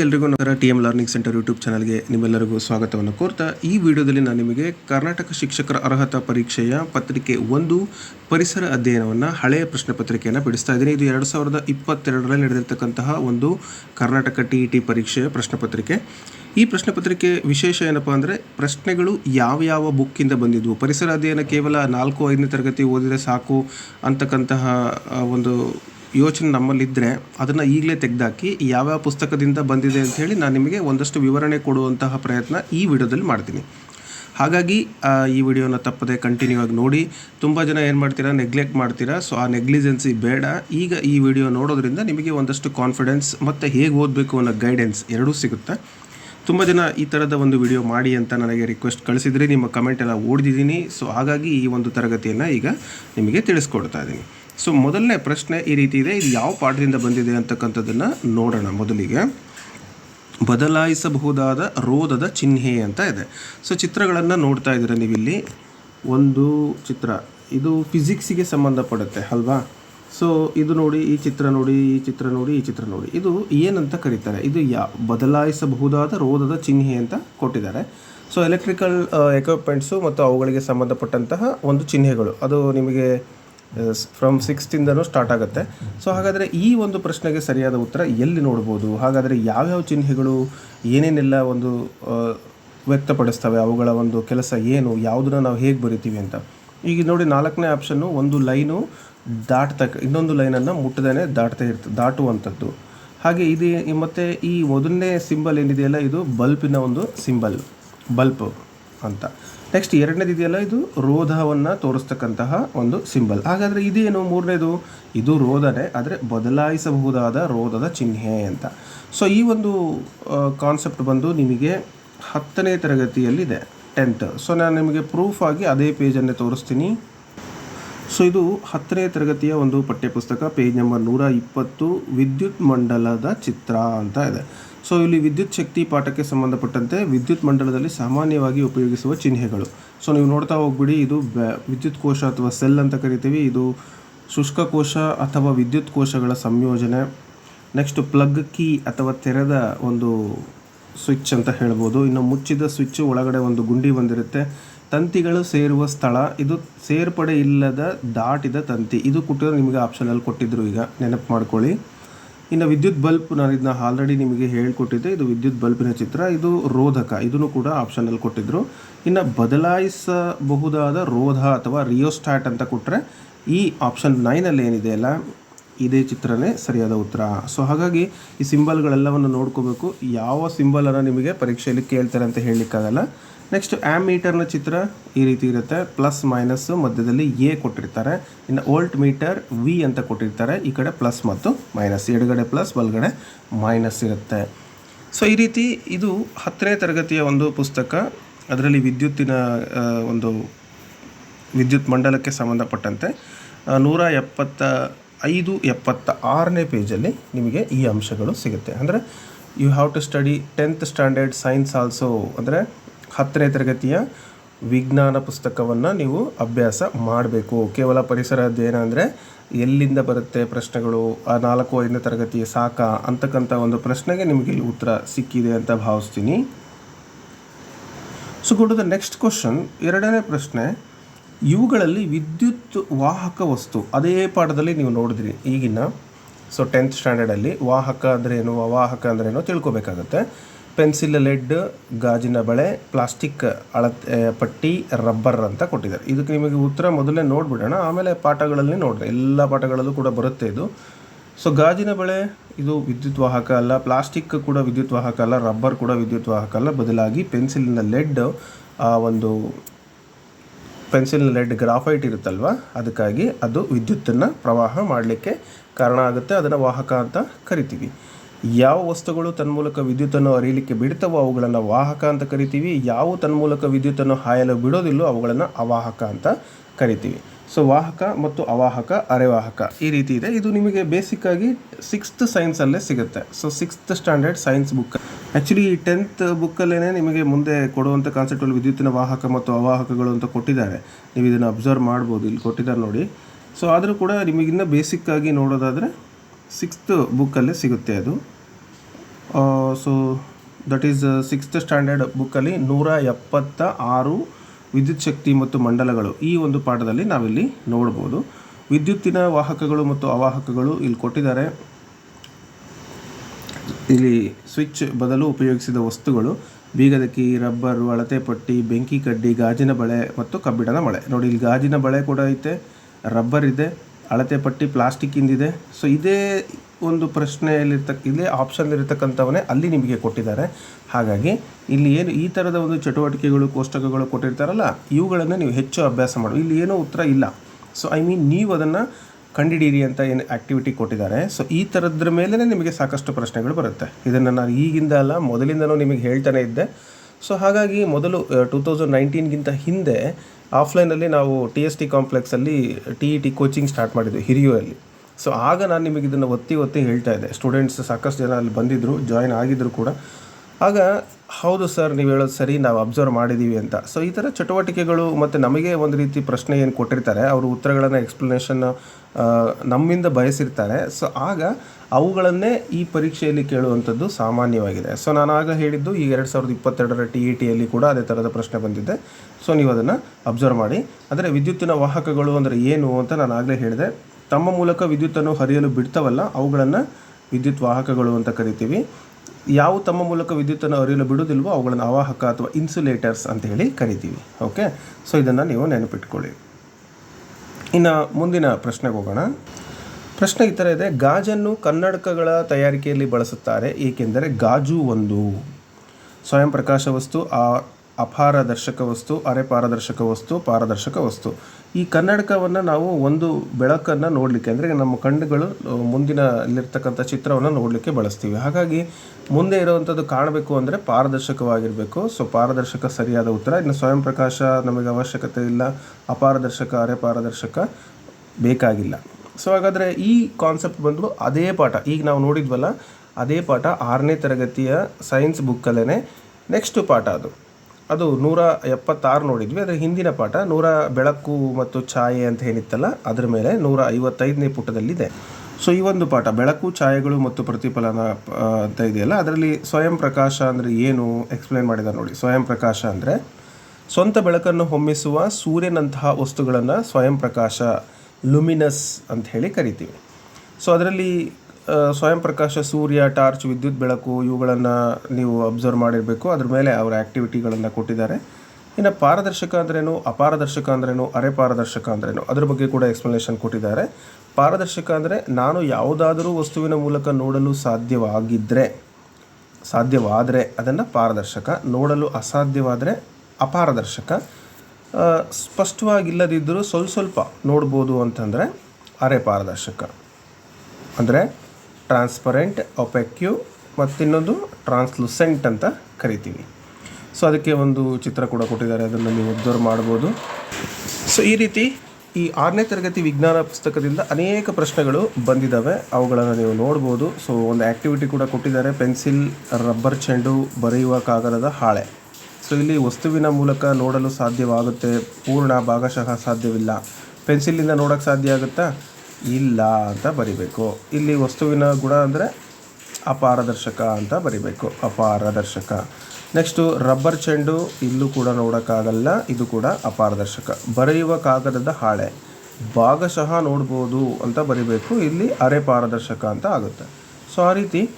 ಎಲ್ರಿಗೂ ನಮಸ್ಕಾರ. T M learning centre YouTube ಚಾನಲ್ಗೆ ನಿಮ್ಮೆಲ್ಲರಿಗೂ ಸ್ವಾಗತವನ್ನು ಕೋರ್ತಾ ಈ ವಿಡಿಯೋದಲ್ಲಿ ನಾನು ನಿಮಗೆ ಕರ್ನಾಟಕ ಶಿಕ್ಷಕರ ಅರ್ಹತಾ ಪರೀಕ್ಷೆಯ ಪತ್ರಿಕೆ ಒಂದು ಪರಿಸರ ಅಧ್ಯಯನವನ್ನು ಹಳೆಯ ಪ್ರಶ್ನೆ ಪತ್ರಿಕೆಯನ್ನು ಬಿಡಿಸ್ತಾ ಇದ್ದೀನಿ. ಇದು ಎರಡು ಸಾವಿರದ ಇಪ್ಪತ್ತೆರಡರಲ್ಲಿ ನಡೆದಿರ್ತಕ್ಕಂತಹ ಒಂದು ಕರ್ನಾಟಕ ಟಿ ಇ ಟಿ ಪರೀಕ್ಷೆಯ ಪ್ರಶ್ನೆ ಪತ್ರಿಕೆ. ಈ ಪ್ರಶ್ನೆ ಪತ್ರಿಕೆ ವಿಶೇಷ ಏನಪ್ಪ ಅಂದರೆ ಪ್ರಶ್ನೆಗಳು ಯಾವ ಯಾವ ಬುಕ್ಕಿಂದ ಬಂದಿದ್ವು? ಪರಿಸರ ಅಧ್ಯಯನ ಕೇವಲ ನಾಲ್ಕು ಐದನೇ ತರಗತಿ ಓದಿದರೆ ಸಾಕು ಅಂತಕ್ಕಂತಹ ಒಂದು ಯೋಚನೆ ನಮ್ಮಲ್ಲಿದ್ದರೆ ಅದನ್ನು ಈಗಲೇ ತೆಗೆದಾಕಿ ಯಾವ್ಯಾವ ಪುಸ್ತಕದಿಂದ ಬಂದಿದೆ ಅಂತ ಹೇಳಿ ನಾನು ನಿಮಗೆ ಒಂದಷ್ಟು ವಿವರಣೆ ಕೊಡುವಂತಹ ಪ್ರಯತ್ನ ಈ ವಿಡಿಯೋದಲ್ಲಿ ಮಾಡ್ತೀನಿ. ಹಾಗಾಗಿ ಈ ವಿಡಿಯೋನ ತಪ್ಪದೆ ಕಂಟಿನ್ಯೂ ಆಗಿ ನೋಡಿ. ತುಂಬ ಜನ ಏನು ಮಾಡ್ತೀರಾ? ನೆಗ್ಲೆಕ್ಟ್ ಮಾಡ್ತೀರಾ? ಸೊ ಆ ನೆಗ್ಲಿಜೆನ್ಸಿ ಬೇಡ. ಈಗ ಈ ವಿಡಿಯೋ ನೋಡೋದ್ರಿಂದ ನಿಮಗೆ ಒಂದಷ್ಟು ಕಾನ್ಫಿಡೆನ್ಸ್ ಮತ್ತು ಹೇಗೆ ಓದಬೇಕು ಅನ್ನೋ ಗೈಡೆನ್ಸ್ ಎರಡೂ ಸಿಗುತ್ತೆ. ತುಂಬ ಜನ ಈ ಥರದ ಒಂದು ವಿಡಿಯೋ ಮಾಡಿ ಅಂತ ನನಗೆ ರಿಕ್ವೆಸ್ಟ್ ಕಳಿಸಿದ್ರಿ. ನಿಮ್ಮ ಕಮೆಂಟ್ ಎಲ್ಲ ಓಡಿದ್ದೀನಿ ಸೊ ಹಾಗಾಗಿ ಈ ಒಂದು ತರಗತಿಯನ್ನು ಈಗ ನಿಮಗೆ ತಿಳಿಸ್ಕೊಡ್ತಾ ಇದ್ದೀನಿ. ಸೊ ಮೊದಲನೇ ಪ್ರಶ್ನೆ ಈ ರೀತಿ ಇದೆ. ಇದು ಯಾವ ಪಾಠದಿಂದ ಬಂದಿದೆ ಅಂತಕ್ಕಂಥದ್ದನ್ನು ನೋಡೋಣ ಮೊದಲಿಗೆ. ಬದಲಾಯಿಸಬಹುದಾದ ರೋಧದ ಚಿಹ್ನೆ ಅಂತ ಇದೆ. ಸೊ ಚಿತ್ರಗಳನ್ನು ನೋಡ್ತಾ ಇದ್ದೀರ ನೀವಿಲ್ಲಿ? ಒಂದು ಚಿತ್ರ. ಇದು ಫಿಸಿಕ್ಸಿಗೆ ಸಂಬಂಧಪಡುತ್ತೆ, ಅಲ್ವಾ? ಸೊ ಇದು ನೋಡಿ, ಈ ಚಿತ್ರ ನೋಡಿ, ಈ ಚಿತ್ರ ನೋಡಿ, ಈ ಚಿತ್ರ ನೋಡಿ. ಇದು ಏನಂತ ಕರೀತಾರೆ? ಇದು ಯಾ, ಬದಲಾಯಿಸಬಹುದಾದ ರೋಧದ ಚಿಹ್ನೆ ಅಂತ ಕೊಟ್ಟಿದ್ದಾರೆ. ಸೊ ಎಲೆಕ್ಟ್ರಿಕಲ್ ಎಕ್ವಿಪ್ಮೆಂಟ್ಸು ಮತ್ತು ಅವುಗಳಿಗೆ ಸಂಬಂಧಪಟ್ಟಂತಹ ಒಂದು ಚಿಹ್ನೆಗಳು. ಅದು ನಿಮಗೆ ಫ್ರಮ್ ಸಿಕ್ಸ್ತಿಂದನೂ ಸ್ಟಾರ್ಟ್ ಆಗುತ್ತೆ. ಸೊ ಹಾಗಾದರೆ ಈ ಒಂದು ಪ್ರಶ್ನೆಗೆ ಸರಿಯಾದ ಉತ್ತರ ಎಲ್ಲಿ ನೋಡ್ಬೋದು? ಹಾಗಾದರೆ ಯಾವ್ಯಾವ ಚಿಹ್ನೆಗಳು ಏನೇನೆಲ್ಲ ಒಂದು ವ್ಯಕ್ತಪಡಿಸ್ತವೆ? ಅವುಗಳ ಒಂದು ಕೆಲಸ ಏನು? ಯಾವುದನ್ನ ನಾವು ಹೇಗೆ ಬರಿತೀವಿ ಅಂತ. ಈಗ ನೋಡಿ, ನಾಲ್ಕನೇ ಆಪ್ಷನ್ನು ಒಂದು ಲೈನು ದಾಟ್ತ ಇನ್ನೊಂದು ಲೈನನ್ನು ಮುಟ್ಟದೇ ದಾಟ್ತಾ ಇರ್ತದೆ ದಾಟುವಂಥದ್ದು. ಹಾಗೆ ಇದು ಮತ್ತು ಈ ಮೊದಲನೇ ಸಿಂಬಲ್ ಏನಿದೆಯಲ್ಲ, ಇದು ಬಲ್ಪಿನ ಒಂದು ಸಿಂಬಲ್ ಬಲ್ಪ್ ಅಂತ. ನೆಕ್ಸ್ಟ್ ಎರಡನೇದು ಇದೆಯಲ್ಲ ಇದು ರೋಧವನ್ನು ತೋರಿಸ್ತಕ್ಕಂತಹ ಒಂದು ಸಿಂಬಲ್ ಹಾಗಾದರೆ ಇದೇನು? ಮೂರನೇದು, ಇದು ರೋಧನೆ, ಆದರೆ ಬದಲಾಯಿಸಬಹುದಾದ ರೋಧದ ಚಿಹ್ನೆ ಅಂತ. ಸೊ ಈ ಒಂದು ಕಾನ್ಸೆಪ್ಟ್ ಬಂದು ನಿಮಗೆ ಹತ್ತನೇ ತರಗತಿಯಲ್ಲಿದೆ. ಟೆಂತ್ ಸೊ ನಾನು ನಿಮಗೆ ಪ್ರೂಫ್ ಆಗಿ ಅದೇ ಪೇಜನ್ನೇ ತೋರಿಸ್ತೀನಿ. ಸೊ ಇದು ಹತ್ತನೇ ತರಗತಿಯ ಒಂದು ಪಠ್ಯಪುಸ್ತಕ ಪೇಜ್ ನಂಬರ್ ನೂರ ಇಪ್ಪತ್ತು, ವಿದ್ಯುತ್ ಮಂಡಲದ ಚಿತ್ರ ಅಂತ ಇದೆ. ಸೊ ಇಲ್ಲಿ ವಿದ್ಯುತ್ ಶಕ್ತಿ ಪಾಠಕ್ಕೆ ಸಂಬಂಧಪಟ್ಟಂತೆ ವಿದ್ಯುತ್ ಮಂಡಲದಲ್ಲಿ ಸಾಮಾನ್ಯವಾಗಿ ಉಪಯೋಗಿಸುವ ಚಿಹ್ನೆಗಳು. ಸೊ ನೀವು ನೋಡ್ತಾ ಹೋಗ್ಬಿಡಿ, ಇದು ವಿದ್ಯುತ್ ಕೋಶ ಅಥವಾ ಸೆಲ್ ಅಂತ ಕರಿತೀವಿ. ಇದು ಶುಷ್ಕ ಕೋಶ ಅಥವಾ ವಿದ್ಯುತ್ ಕೋಶಗಳ ಸಂಯೋಜನೆ. ನೆಕ್ಸ್ಟ್ ಪ್ಲಗ್ ಕೀ ಅಥವಾ ತೆರೆದ ಒಂದು ಸ್ವಿಚ್ ಅಂತ ಹೇಳ್ಬೋದು. ಇನ್ನು ಮುಚ್ಚಿದ ಸ್ವಿಚ್ ಒಳಗಡೆ ಒಂದು ಗುಂಡಿ ಬಂದಿರುತ್ತೆ. ತಂತಿಗಳು ಸೇರುವ ಸ್ಥಳ. ಇದು ಸೇರ್ಪಡೆ ಇಲ್ಲದ ದಾಟಿದ ತಂತಿ. ಇದು ಕೊಟ್ಟಿರೋ ನಿಮಗೆ ಆಪ್ಷನಲ್ಲಿ ಕೊಟ್ಟಿದ್ರು ಈಗ. ನೆನಪು ಮಾಡ್ಕೊಳ್ಳಿ. ಇನ್ನು ವಿದ್ಯುತ್ ಬಲ್ಬ್ ನಾನು ಇದನ್ನ ಆಲ್ರೆಡಿ ನಿಮಗೆ ಹೇಳಿಕೊಟ್ಟಿದ್ದೆ. ಇದು ವಿದ್ಯುತ್ ಬಲ್ಬಿನ ಚಿತ್ರ, ಇದು ರೋಧಕ, ಇದನ್ನು ಕೂಡ ಆಪ್ಷನಲ್ಲಿ ಕೊಟ್ಟಿದ್ದರು ಇನ್ನು ಬದಲಾಯಿಸಬಹುದಾದ ರೋಧ ಅಥವಾ ರಿಯೋಸ್ಟ್ಯಾಟ್ ಅಂತ ಕೊಟ್ಟರೆ ಈ ಆಪ್ಷನ್ ನೈನಲ್ಲಿ ಏನಿದೆ ಅಲ್ಲ, ಇದೇ ಚಿತ್ರನೇ ಸರಿಯಾದ ಉತ್ತರ. ಸೊ ಹಾಗಾಗಿ ಈ ಸಿಂಬಲ್ಗಳೆಲ್ಲವನ್ನು ನೋಡ್ಕೋಬೇಕು. ಯಾವ ಸಿಂಬಲನ್ನು ನಿಮಗೆ ಪರೀಕ್ಷೆಯಲ್ಲಿ ಕೇಳ್ತಾರೆ ಅಂತ ಹೇಳಲಿಕ್ಕಾಗಲ್ಲ. ನೆಕ್ಸ್ಟ್ ಆ್ಯಮ್ ಮೀಟರ್ನ ಚಿತ್ರ ಈ ರೀತಿ ಇರುತ್ತೆ. ಪ್ಲಸ್ ಮೈನಸ್ ಮಧ್ಯದಲ್ಲಿ ಎ ಕೊಟ್ಟಿರ್ತಾರೆ. ಇನ್ನು ವೋಲ್ಟ್ ಮೀಟರ್ ವಿ ಅಂತ ಕೊಟ್ಟಿರ್ತಾರೆ. ಈ ಕಡೆ ಪ್ಲಸ್ ಮತ್ತು ಮೈನಸ್ ಎಡಗಡೆ ಪ್ಲಸ್ ಬಲಗಡೆ ಮೈನಸ್ ಇರುತ್ತೆ. ಸೊ ಈ ರೀತಿ ಇದು ಹತ್ತನೇ ತರಗತಿಯ ಒಂದು ಪುಸ್ತಕ. ಅದರಲ್ಲಿ ವಿದ್ಯುತ್ತಿನ ಒಂದು ವಿದ್ಯುತ್ ಮಂಡಲಕ್ಕೆ ಸಂಬಂಧಪಟ್ಟಂತೆ ನೂರ ಎಪ್ಪತ್ತ ಐದು ಎಪ್ಪತ್ತ ಆರನೇ ಪೇಜಲ್ಲಿ ನಿಮಗೆ ಈ ಅಂಶಗಳು ಸಿಗುತ್ತೆ. ಅಂದರೆ you have to study tenth standard science also ಅಂದರೆ ಹತ್ತನೇ ತರಗತಿಯ ವಿಜ್ಞಾನ ಪುಸ್ತಕವನ್ನು ನೀವು ಅಭ್ಯಾಸ ಮಾಡಬೇಕು. ಕೇವಲ ಪರಿಸರ ಅಧ್ಯಯನ ಎಲ್ಲಿಂದ ಬರುತ್ತೆ ಪ್ರಶ್ನೆಗಳು, ಆ ನಾಲ್ಕು ಐದನೇ ತರಗತಿ ಸಾಕ ಅಂತಕ್ಕಂಥ ಒಂದು ಪ್ರಶ್ನೆಗೆ ನಿಮಗೆ ಇಲ್ಲಿ ಉತ್ತರ ಸಿಕ್ಕಿದೆ ಅಂತ ಭಾವಿಸ್ತೀನಿ. So go the next question ಎರಡನೇ ಪ್ರಶ್ನೆ, ಇವುಗಳಲ್ಲಿ ವಿದ್ಯುತ್ ವಾಹಕ ವಸ್ತು, ಅದೇ ಪಾಠದಲ್ಲಿ ನೀವು ನೋಡಿದ್ರಿ. ಈಗಿನ ಸೊ ಟೆಂತ್ ಸ್ಟ್ಯಾಂಡರ್ಡಲ್ಲಿ ವಾಹಕ ಅಂದ್ರೇನು ಅವಾಹಕ ಅಂದ್ರೇನು ತಿಳ್ಕೊಬೇಕಾಗತ್ತೆ. ಪೆನ್ಸಿಲ್, ಲೆಡ್, ಗಾಜಿನ ಬಳೆ, ಪ್ಲಾಸ್ಟಿಕ್ ಅಳತೆ ಪಟ್ಟಿ, ರಬ್ಬರ್ ಅಂತ ಕೊಟ್ಟಿದ್ದಾರೆ. ಇದಕ್ಕೆ ನಿಮಗೆ ಉತ್ತರ ಮೊದಲೇ ನೋಡಿಬಿಡೋಣ. ಆಮೇಲೆ ಪಾಠಗಳಲ್ಲಿ ನೋಡಿದೆ. ಎಲ್ಲ ಪಾಠಗಳಲ್ಲೂ ಕೂಡ ಬರುತ್ತೆ ಇದು. ಸೊ ಗಾಜಿನ ಬಳೆ ಇದು ವಿದ್ಯುತ್ ವಾಹಕ ಅಲ್ಲ. ಪ್ಲಾಸ್ಟಿಕ್ ಕೂಡ ವಿದ್ಯುತ್ ವಾಹಕ ಅಲ್ಲ. ರಬ್ಬರ್ ಕೂಡ ವಿದ್ಯುತ್ ವಾಹಕ ಅಲ್ಲ. ಬದಲಾಗಿ ಪೆನ್ಸಿಲಿನ ಲೆಡ್, ಆ, ಒಂದು ಪೆನ್ಸಿಲ್ನ ಲೆಡ್ ಗ್ರಾಫೈಟ್ ಇರುತ್ತಲ್ವ? ಅದಕ್ಕಾಗಿ ಅದು ವಿದ್ಯುತ್ತನ್ನು ಪ್ರವಾಹ ಮಾಡಲಿಕ್ಕೆ ಕಾರಣ ಆಗುತ್ತೆ. ಅದನ್ನು ವಾಹಕ ಅಂತ ಕರಿತೀವಿ. ಯಾವ ವಸ್ತುಗಳು ತನ್ಮೂಲಕ ವಿದ್ಯುತ್ತನ್ನು ಹರಿಯಲಿಕ್ಕೆ ಬಿಡ್ತವೋ ಅವುಗಳನ್ನು ವಾಹಕ ಅಂತ ಕರಿತೀವಿ. ಯಾವ ತನ್ಮೂಲಕ ವಿದ್ಯುತ್ತನ್ನು ಹಾಯಲು ಬಿಡೋದಿಲ್ಲೋ ಅವುಗಳನ್ನು ಅವಾಹಕ ಅಂತ ಕರಿತೀವಿ. ಸೊ ವಾಹಕ ಮತ್ತು ಅವಾಹಕ, ಅರೆವಾಹಕ ಈ ರೀತಿ ಇದೆ. ಇದು ನಿಮಗೆ ಬೇಸಿಕ್ ಆಗಿ ಸಿಕ್ಸ್ತ್ ಸೈನ್ಸಲ್ಲೇ ಸಿಗುತ್ತೆ. So sixth standard science book actually ಈ ಟೆಂತ್ ಬುಕ್ಕಲ್ಲೇ ನಿಮಗೆ ಮುಂದೆ ಕೊಡುವಂಥ ಕಾನ್ಸೆಪ್ಟಲ್ಲಿ ವಿದ್ಯುತ್ತಿನ ವಾಹಕ ಮತ್ತು ಅವಾಹಕಗಳು ಅಂತ ಕೊಟ್ಟಿದ್ದಾರೆ. ನೀವು ಇದನ್ನು ಅಬ್ಸರ್ವ್ ಮಾಡ್ಬೋದು. ಇಲ್ಲಿ ಕೊಟ್ಟಿದ್ದಾರೆ ನೋಡಿ. ಸೊ ಆದರೂ ಕೂಡ ನಿಮಗಿನ್ನ ಬೇಸಿಕ್ ಆಗಿ ನೋಡೋದಾದರೆ ಸಿಕ್ಸ್ತ್ ಬುಕ್ಕಲ್ಲೇ ಸಿಗುತ್ತೆ ಅದು. So that is sixth standard ಬುಕ್ಕಲ್ಲಿ ನೂರ ಎಪ್ಪತ್ತ ಆರು ವಿದ್ಯುತ್ ಶಕ್ತಿ ಮತ್ತು ಮಂಡಲಗಳು ಈ ಒಂದು ಪಾಠದಲ್ಲಿ ನಾವಿಲ್ಲಿ ನೋಡ್ಬೋದು. ವಿದ್ಯುತ್ತಿನ ವಾಹಕಗಳು ಮತ್ತು ಅವಾಹಕಗಳು ಇಲ್ಲಿ ಕೊಟ್ಟಿದ್ದಾರೆ. ಇಲ್ಲಿ ಸ್ವಿಚ್ ಬದಲು ಉಪಯೋಗಿಸಿದ ವಸ್ತುಗಳು, ಬೀಗದ ರಬ್ಬರ್ ರಬ್ಬರು, ಅಳತೆ ಪಟ್ಟಿ, ಬೆಂಕಿ ಕಡ್ಡಿ, ಗಾಜಿನ ಬಳೆ ಮತ್ತು ಕಬ್ಬಿಣದ ಮಳೆ. ನೋಡಿ, ಇಲ್ಲಿ ಗಾಜಿನ ಬಳೆ ಕೂಡ ಐತೆ, ರಬ್ಬರ್ ಇದೆ. ಅಳತೆ ಪಟ್ಟಿ ಪ್ಲಾಸ್ಟಿಕ್ಕಿಂದಿದೆ ಸೊ ಇದೇ ಒಂದು ಪ್ರಶ್ನೆಯಲ್ಲಿರ್ತಕ್ಕ ಇಲ್ಲೇ ಆಪ್ಷನ್ ಇರತಕ್ಕಂಥವನ್ನೇ ಅಲ್ಲಿ ನಿಮಗೆ ಕೊಟ್ಟಿದ್ದಾರೆ. ಹಾಗಾಗಿ, ಇಲ್ಲಿ ಏನು, ಈ ಥರದ ಒಂದು ಚಟುವಟಿಕೆಗಳು, ಕೋಷ್ಟಕಗಳು ಕೊಟ್ಟಿರ್ತಾರಲ್ಲ, ಇವುಗಳನ್ನು ನೀವು ಹೆಚ್ಚು ಅಭ್ಯಾಸ ಮಾಡಿ ಇಲ್ಲಿ ಏನೂ ಉತ್ತರ ಇಲ್ಲ. ಸೊ ಐ ಮೀನ್ ನೀವು ಅದನ್ನು ಕಂಡಿಡೀರಿ ಅಂತ ಏನು ಆ್ಯಕ್ಟಿವಿಟಿ ಕೊಟ್ಟಿದ್ದಾರೆ. ಸೊ ಈ ಥರದ್ರ ಮೇಲೇ ನಿಮಗೆ ಸಾಕಷ್ಟು ಪ್ರಶ್ನೆಗಳು ಬರುತ್ತೆ. ಇದನ್ನು ನಾನು ಈಗಿಂದ ಅಲ್ಲ, ಮೊದಲಿಂದನೂ ನಿಮಗೆ ಹೇಳ್ತಾನೆ ಇದ್ದೆ. ಸೊ ಹಾಗಾಗಿ, ಮೊದಲು ಟೂ ತೌಸಂಡ್ ನೈನ್ಟೀನ್ಗಿಂತ ಹಿಂದೆ ಆಫ್ಲೈನಲ್ಲಿ ನಾವು T S T ಕಾಂಪ್ಲೆಕ್ಸಲ್ಲಿ T E T coaching start ಮಾಡಿದ್ವಿ, ಹಿರಿಯೂರಲ್ಲಿ. ಸೊ ಆಗ ನಾನು ನಿಮಗೆ ಇದನ್ನು ಒತ್ತಿ ಒತ್ತಿ ಹೇಳ್ತಾ ಇದ್ದೆ. ಸ್ಟೂಡೆಂಟ್ಸ್ ಸಾಕಷ್ಟು ಜನ ಅಲ್ಲಿ ಬಂದಿದ್ದರು ಜಾಯಿನ್ ಆಗಿದ್ದರು ಕೂಡ. ಆಗ, ಹೌದು ಸರ್ ನೀವು ಹೇಳೋದು ಸರಿ, ನಾವು ಅಬ್ಸರ್ವ್ ಮಾಡಿದ್ದೀವಿ ಅಂತ. ಸೊ ಈ ಥರ ಚಟುವಟಿಕೆಗಳು ಮತ್ತು ನಮಗೆ ಒಂದು ರೀತಿ ಪ್ರಶ್ನೆ ಏನು ಕೊಟ್ಟಿರ್ತಾರೆ, ಅವರು ಉತ್ತರಗಳನ್ನು ಎಕ್ಸ್ಪ್ಲನೇಷನ್ ನಮ್ಮಿಂದ ಬಯಸಿರ್ತಾರೆ. ಸೊ ಆಗ ಅವುಗಳನ್ನೇ ಈ ಪರೀಕ್ಷೆಯಲ್ಲಿ ಕೇಳುವಂಥದ್ದು ಸಾಮಾನ್ಯವಾಗಿದೆ. ಸೊ ನಾನು ಆಗ ಹೇಳಿದ್ದು ಈ ಎರಡು ಸಾವಿರದ ಇಪ್ಪತ್ತೆರಡರ ಟಿ ಇ ಟಿಯಲ್ಲಿ ಕೂಡ ಅದೇ ಥರದ ಪ್ರಶ್ನೆ ಬಂದಿದೆ. ಸೊ ನೀವು ಅದನ್ನು ಅಬ್ಸರ್ವ್ ಮಾಡಿ. ಅಂದರೆ ವಿದ್ಯುತ್ತಿನ ವಾಹಕಗಳು ಅಂದರೆ ಏನು ಅಂತ ನಾನು ಆಗಲೇ ಹೇಳಿದೆ. ತಮ್ಮ ಮೂಲಕ ವಿದ್ಯುತ್ತನ್ನು ಹರಿಯಲು ಬಿಡ್ತವಲ್ಲ, ಅವುಗಳನ್ನು ವಿದ್ಯುತ್ ವಾಹಕಗಳು ಅಂತ ಕರಿತೀವಿ. ಯಾವ ತಮ್ಮ ಮೂಲಕ ವಿದ್ಯುತ್ತನ್ನು ಹರಿಯಲು ಬಿಡುವುದಿಲ್ವೋ ಅವುಗಳನ್ನು ಅವಾಹಕ ಅಥವಾ ಇನ್ಸುಲೇಟರ್ಸ್ ಅಂತ ಹೇಳಿ ಕರಿತೀವಿ. ಓಕೆ ಸೊ ಇದನ್ನು ನೀವು ನೆನಪಿಟ್ಕೊಳ್ಳಿ. ಇನ್ನು ಮುಂದಿನ ಪ್ರಶ್ನೆಗೆ ಹೋಗೋಣ. ಪ್ರಶ್ನೆ ಈ ಥರ ಇದೆ. ಗಾಜನ್ನು ಕನ್ನಡಕಗಳ ತಯಾರಿಕೆಯಲ್ಲಿ ಬಳಸುತ್ತಾರೆ, ಏಕೆಂದರೆ ಗಾಜು ಒಂದು. ಸ್ವಯಂ ಪ್ರಕಾಶ ವಸ್ತು ಆ ಅಪಾರದರ್ಶಕ ವಸ್ತು ಅರೆ ಪಾರದರ್ಶಕ ವಸ್ತು ಪಾರದರ್ಶಕ ವಸ್ತು. ಈ ಕನ್ನಡಕವನ್ನು ನಾವು ಒಂದು ಬೆಳಕನ್ನು ನೋಡಲಿಕ್ಕೆ, ಅಂದರೆ ನಮ್ಮ ಕಣ್ಣುಗಳು ಮುಂದಿನ ಅಲ್ಲಿರ್ತಕ್ಕಂಥ ಚಿತ್ರವನ್ನು ನೋಡಲಿಕ್ಕೆ ಬಳಸ್ತೀವಿ. ಹಾಗಾಗಿ ಮುಂದೆ ಇರುವಂಥದ್ದು ಕಾಣಬೇಕು ಅಂದರೆ ಪಾರದರ್ಶಕವಾಗಿರಬೇಕು. ಸೊ, ಪಾರದರ್ಶಕ ಸರಿಯಾದ ಉತ್ತರ. ಇನ್ನು ಸ್ವಯಂ ಪ್ರಕಾಶ ನಮಗೆ ಅವಶ್ಯಕತೆ ಇಲ್ಲ. ಅಪಾರದರ್ಶಕ ಅರೆ ಪಾರದರ್ಶಕ ಬೇಕಾಗಿಲ್ಲ. ಸೊ, ಹಾಗಾದರೆ ಈ ಕಾನ್ಸೆಪ್ಟ್ ಬಂದು ಅದೇ ಪಾಠ. ಈಗ ನಾವು ನೋಡಿದ್ವಲ್ಲ, ಅದೇ ಪಾಠ ಆರನೇ ತರಗತಿಯ ಸೈನ್ಸ್ ಬುಕ್ಕಲ್ಲೇ ನೆಕ್ಸ್ಟ್ ಪಾಠ ಅದು. ಅದು ನೂರ ಎಪ್ಪತ್ತಾರು ನೋಡಿದ್ವಿ. ಅದರ ಹಿಂದಿನ ಪಾಠ ನೂರ ಬೆಳಕು ಮತ್ತು ಛಾಯೆ ಅಂತ ಏನಿತ್ತಲ್ಲ, ಅದರ ಮೇಲೆ ನೂರ ಐವತ್ತೈದನೇ ಪುಟದಲ್ಲಿದೆ. ಸೊ ಈ ಒಂದು ಪಾಠ, ಬೆಳಕು, ಛಾಯೆಗಳು ಮತ್ತು ಪ್ರತಿಫಲನ ಅಂತ ಇದೆಯಲ್ಲ, ಅದರಲ್ಲಿ ಸ್ವಯಂ ಪ್ರಕಾಶ ಅಂದರೆ ಏನು? ಎಕ್ಸ್ಪ್ಲೇನ್ ಮಾಡಿದ ನೋಡಿ. ಸ್ವಯಂ ಪ್ರಕಾಶ ಅಂದರೆ ಸ್ವಂತ ಬೆಳಕನ್ನು ಹೊಮ್ಮಿಸುವ ಸೂರ್ಯನಂತಹ ವಸ್ತುಗಳನ್ನು ಸ್ವಯಂ ಪ್ರಕಾಶ ಲುಮಿನಸ್ ಅಂತ ಹೇಳಿ ಕರಿತೀವಿ. ಸೊ ಅದರಲ್ಲಿ ಸ್ವಯಂ ಪ್ರಕಾಶ, ಸೂರ್ಯ, ಟಾರ್ಚ್, ವಿದ್ಯುತ್ ಬೆಳಕು ಇವುಗಳನ್ನು ನೀವು ಅಬ್ಸರ್ವ್ ಮಾಡಿರಬೇಕು. ಅದ್ರ ಮೇಲೆ ಅವರ ಆ್ಯಕ್ಟಿವಿಟಿಗಳನ್ನು ಕೊಟ್ಟಿದ್ದಾರೆ. ಇನ್ನು ಪಾರದರ್ಶಕ ಅಂದ್ರೇನು, ಅಪಾರದರ್ಶಕ ಅಂದ್ರೇನು, ಅರೆ ಪಾರದರ್ಶಕ ಅಂದ್ರೇನು, ಅದ್ರ ಬಗ್ಗೆ ಕೂಡ ಎಕ್ಸ್ಪ್ಲನೇಷನ್ ಕೊಟ್ಟಿದ್ದಾರೆ. ಪಾರದರ್ಶಕ ಅಂದರೆ ನಾನು ಯಾವುದಾದರೂ ವಸ್ತುವಿನ ಮೂಲಕ ನೋಡಲು ಸಾಧ್ಯವಾಗಿದ್ದರೆ ಸಾಧ್ಯವಾದರೆ ಅದನ್ನು ಪಾರದರ್ಶಕ, ನೋಡಲು ಅಸಾಧ್ಯವಾದರೆ ಅಪಾರದರ್ಶಕ. ಸ್ಪಷ್ಟವಾಗಿಲ್ಲದಿದ್ದರೂ ಸ್ವಲ್ಪ ಸ್ವಲ್ಪ ನೋಡ್ಬೋದು ಅಂತಂದರೆ ಅರೆ ಪಾರದರ್ಶಕ. ಅಂದರೆ ಟ್ರಾನ್ಸ್ಪರೆಂಟ್, ಒಪೆಕ್ಯೂ ಮತ್ತಿನ್ನೊಂದು ಟ್ರಾನ್ಸ್ಲುಸೆಂಟ್ ಅಂತ ಕರಿತೀವಿ. ಸೊ ಅದಕ್ಕೆ ಒಂದು ಚಿತ್ರ ಕೂಡ ಕೊಟ್ಟಿದ್ದಾರೆ, ಅದನ್ನು ನೀವು ಒಬ್ಸರ್ವ್ ಮಾಡ್ಬೋದು. ಸೊ ಈ ರೀತಿ ಈ ಆರನೇ ತರಗತಿ ವಿಜ್ಞಾನ ಪುಸ್ತಕದಿಂದ ಅನೇಕ ಪ್ರಶ್ನೆಗಳು ಬಂದಿದ್ದಾವೆ. ಅವುಗಳನ್ನು ನೀವು ನೋಡ್ಬೋದು. ಸೊ ಒಂದು ಆ್ಯಕ್ಟಿವಿಟಿ ಕೂಡ ಕೊಟ್ಟಿದ್ದಾರೆ. ಪೆನ್ಸಿಲ್, ರಬ್ಬರ್ ಚೆಂಡು ಬರೆಯುವ ಕಾಗದದ ಹಾಳೆ. ಸೊ ಇಲ್ಲಿ ವಸ್ತುವಿನ ಮೂಲಕ ನೋಡಲು ಸಾಧ್ಯವಾಗುತ್ತೆ. ಪೂರ್ಣ ಭಾಗಶಃ ಸಾಧ್ಯವಿಲ್ಲ. ಪೆನ್ಸಿಲಿಂದ ನೋಡೋಕ್ಕೆ ಸಾಧ್ಯ ಆಗುತ್ತಾ? ಇಲ್ಲ ಅಂತ ಬರಿಬೇಕು. ಇಲ್ಲಿ ವಸ್ತುವಿನ ಗುಣ ಅಂದರೆ ಅಪಾರದರ್ಶಕ ಅಂತ ಬರಿಬೇಕು. ಅಪಾರದರ್ಶಕ. ನೆಕ್ಸ್ಟು ರಬ್ಬರ್ ಚೆಂಡು ಇಲ್ಲೂ ಕೂಡ ನೋಡೋಕ್ಕಾಗಲ್ಲ. ಇದು ಕೂಡ ಅಪಾರದರ್ಶಕ. ಬರೆಯುವ ಕಾಗದದ ಹಾಳೆ. ಭಾಗಶಃ ನೋಡ್ಬೋದು ಅಂತ ಬರಿಬೇಕು. ಇಲ್ಲಿ ಅರೆ ಪಾರದರ್ಶಕ ಅಂತ ಆಗುತ್ತೆ. ಸೊ ಆ ರೀತಿ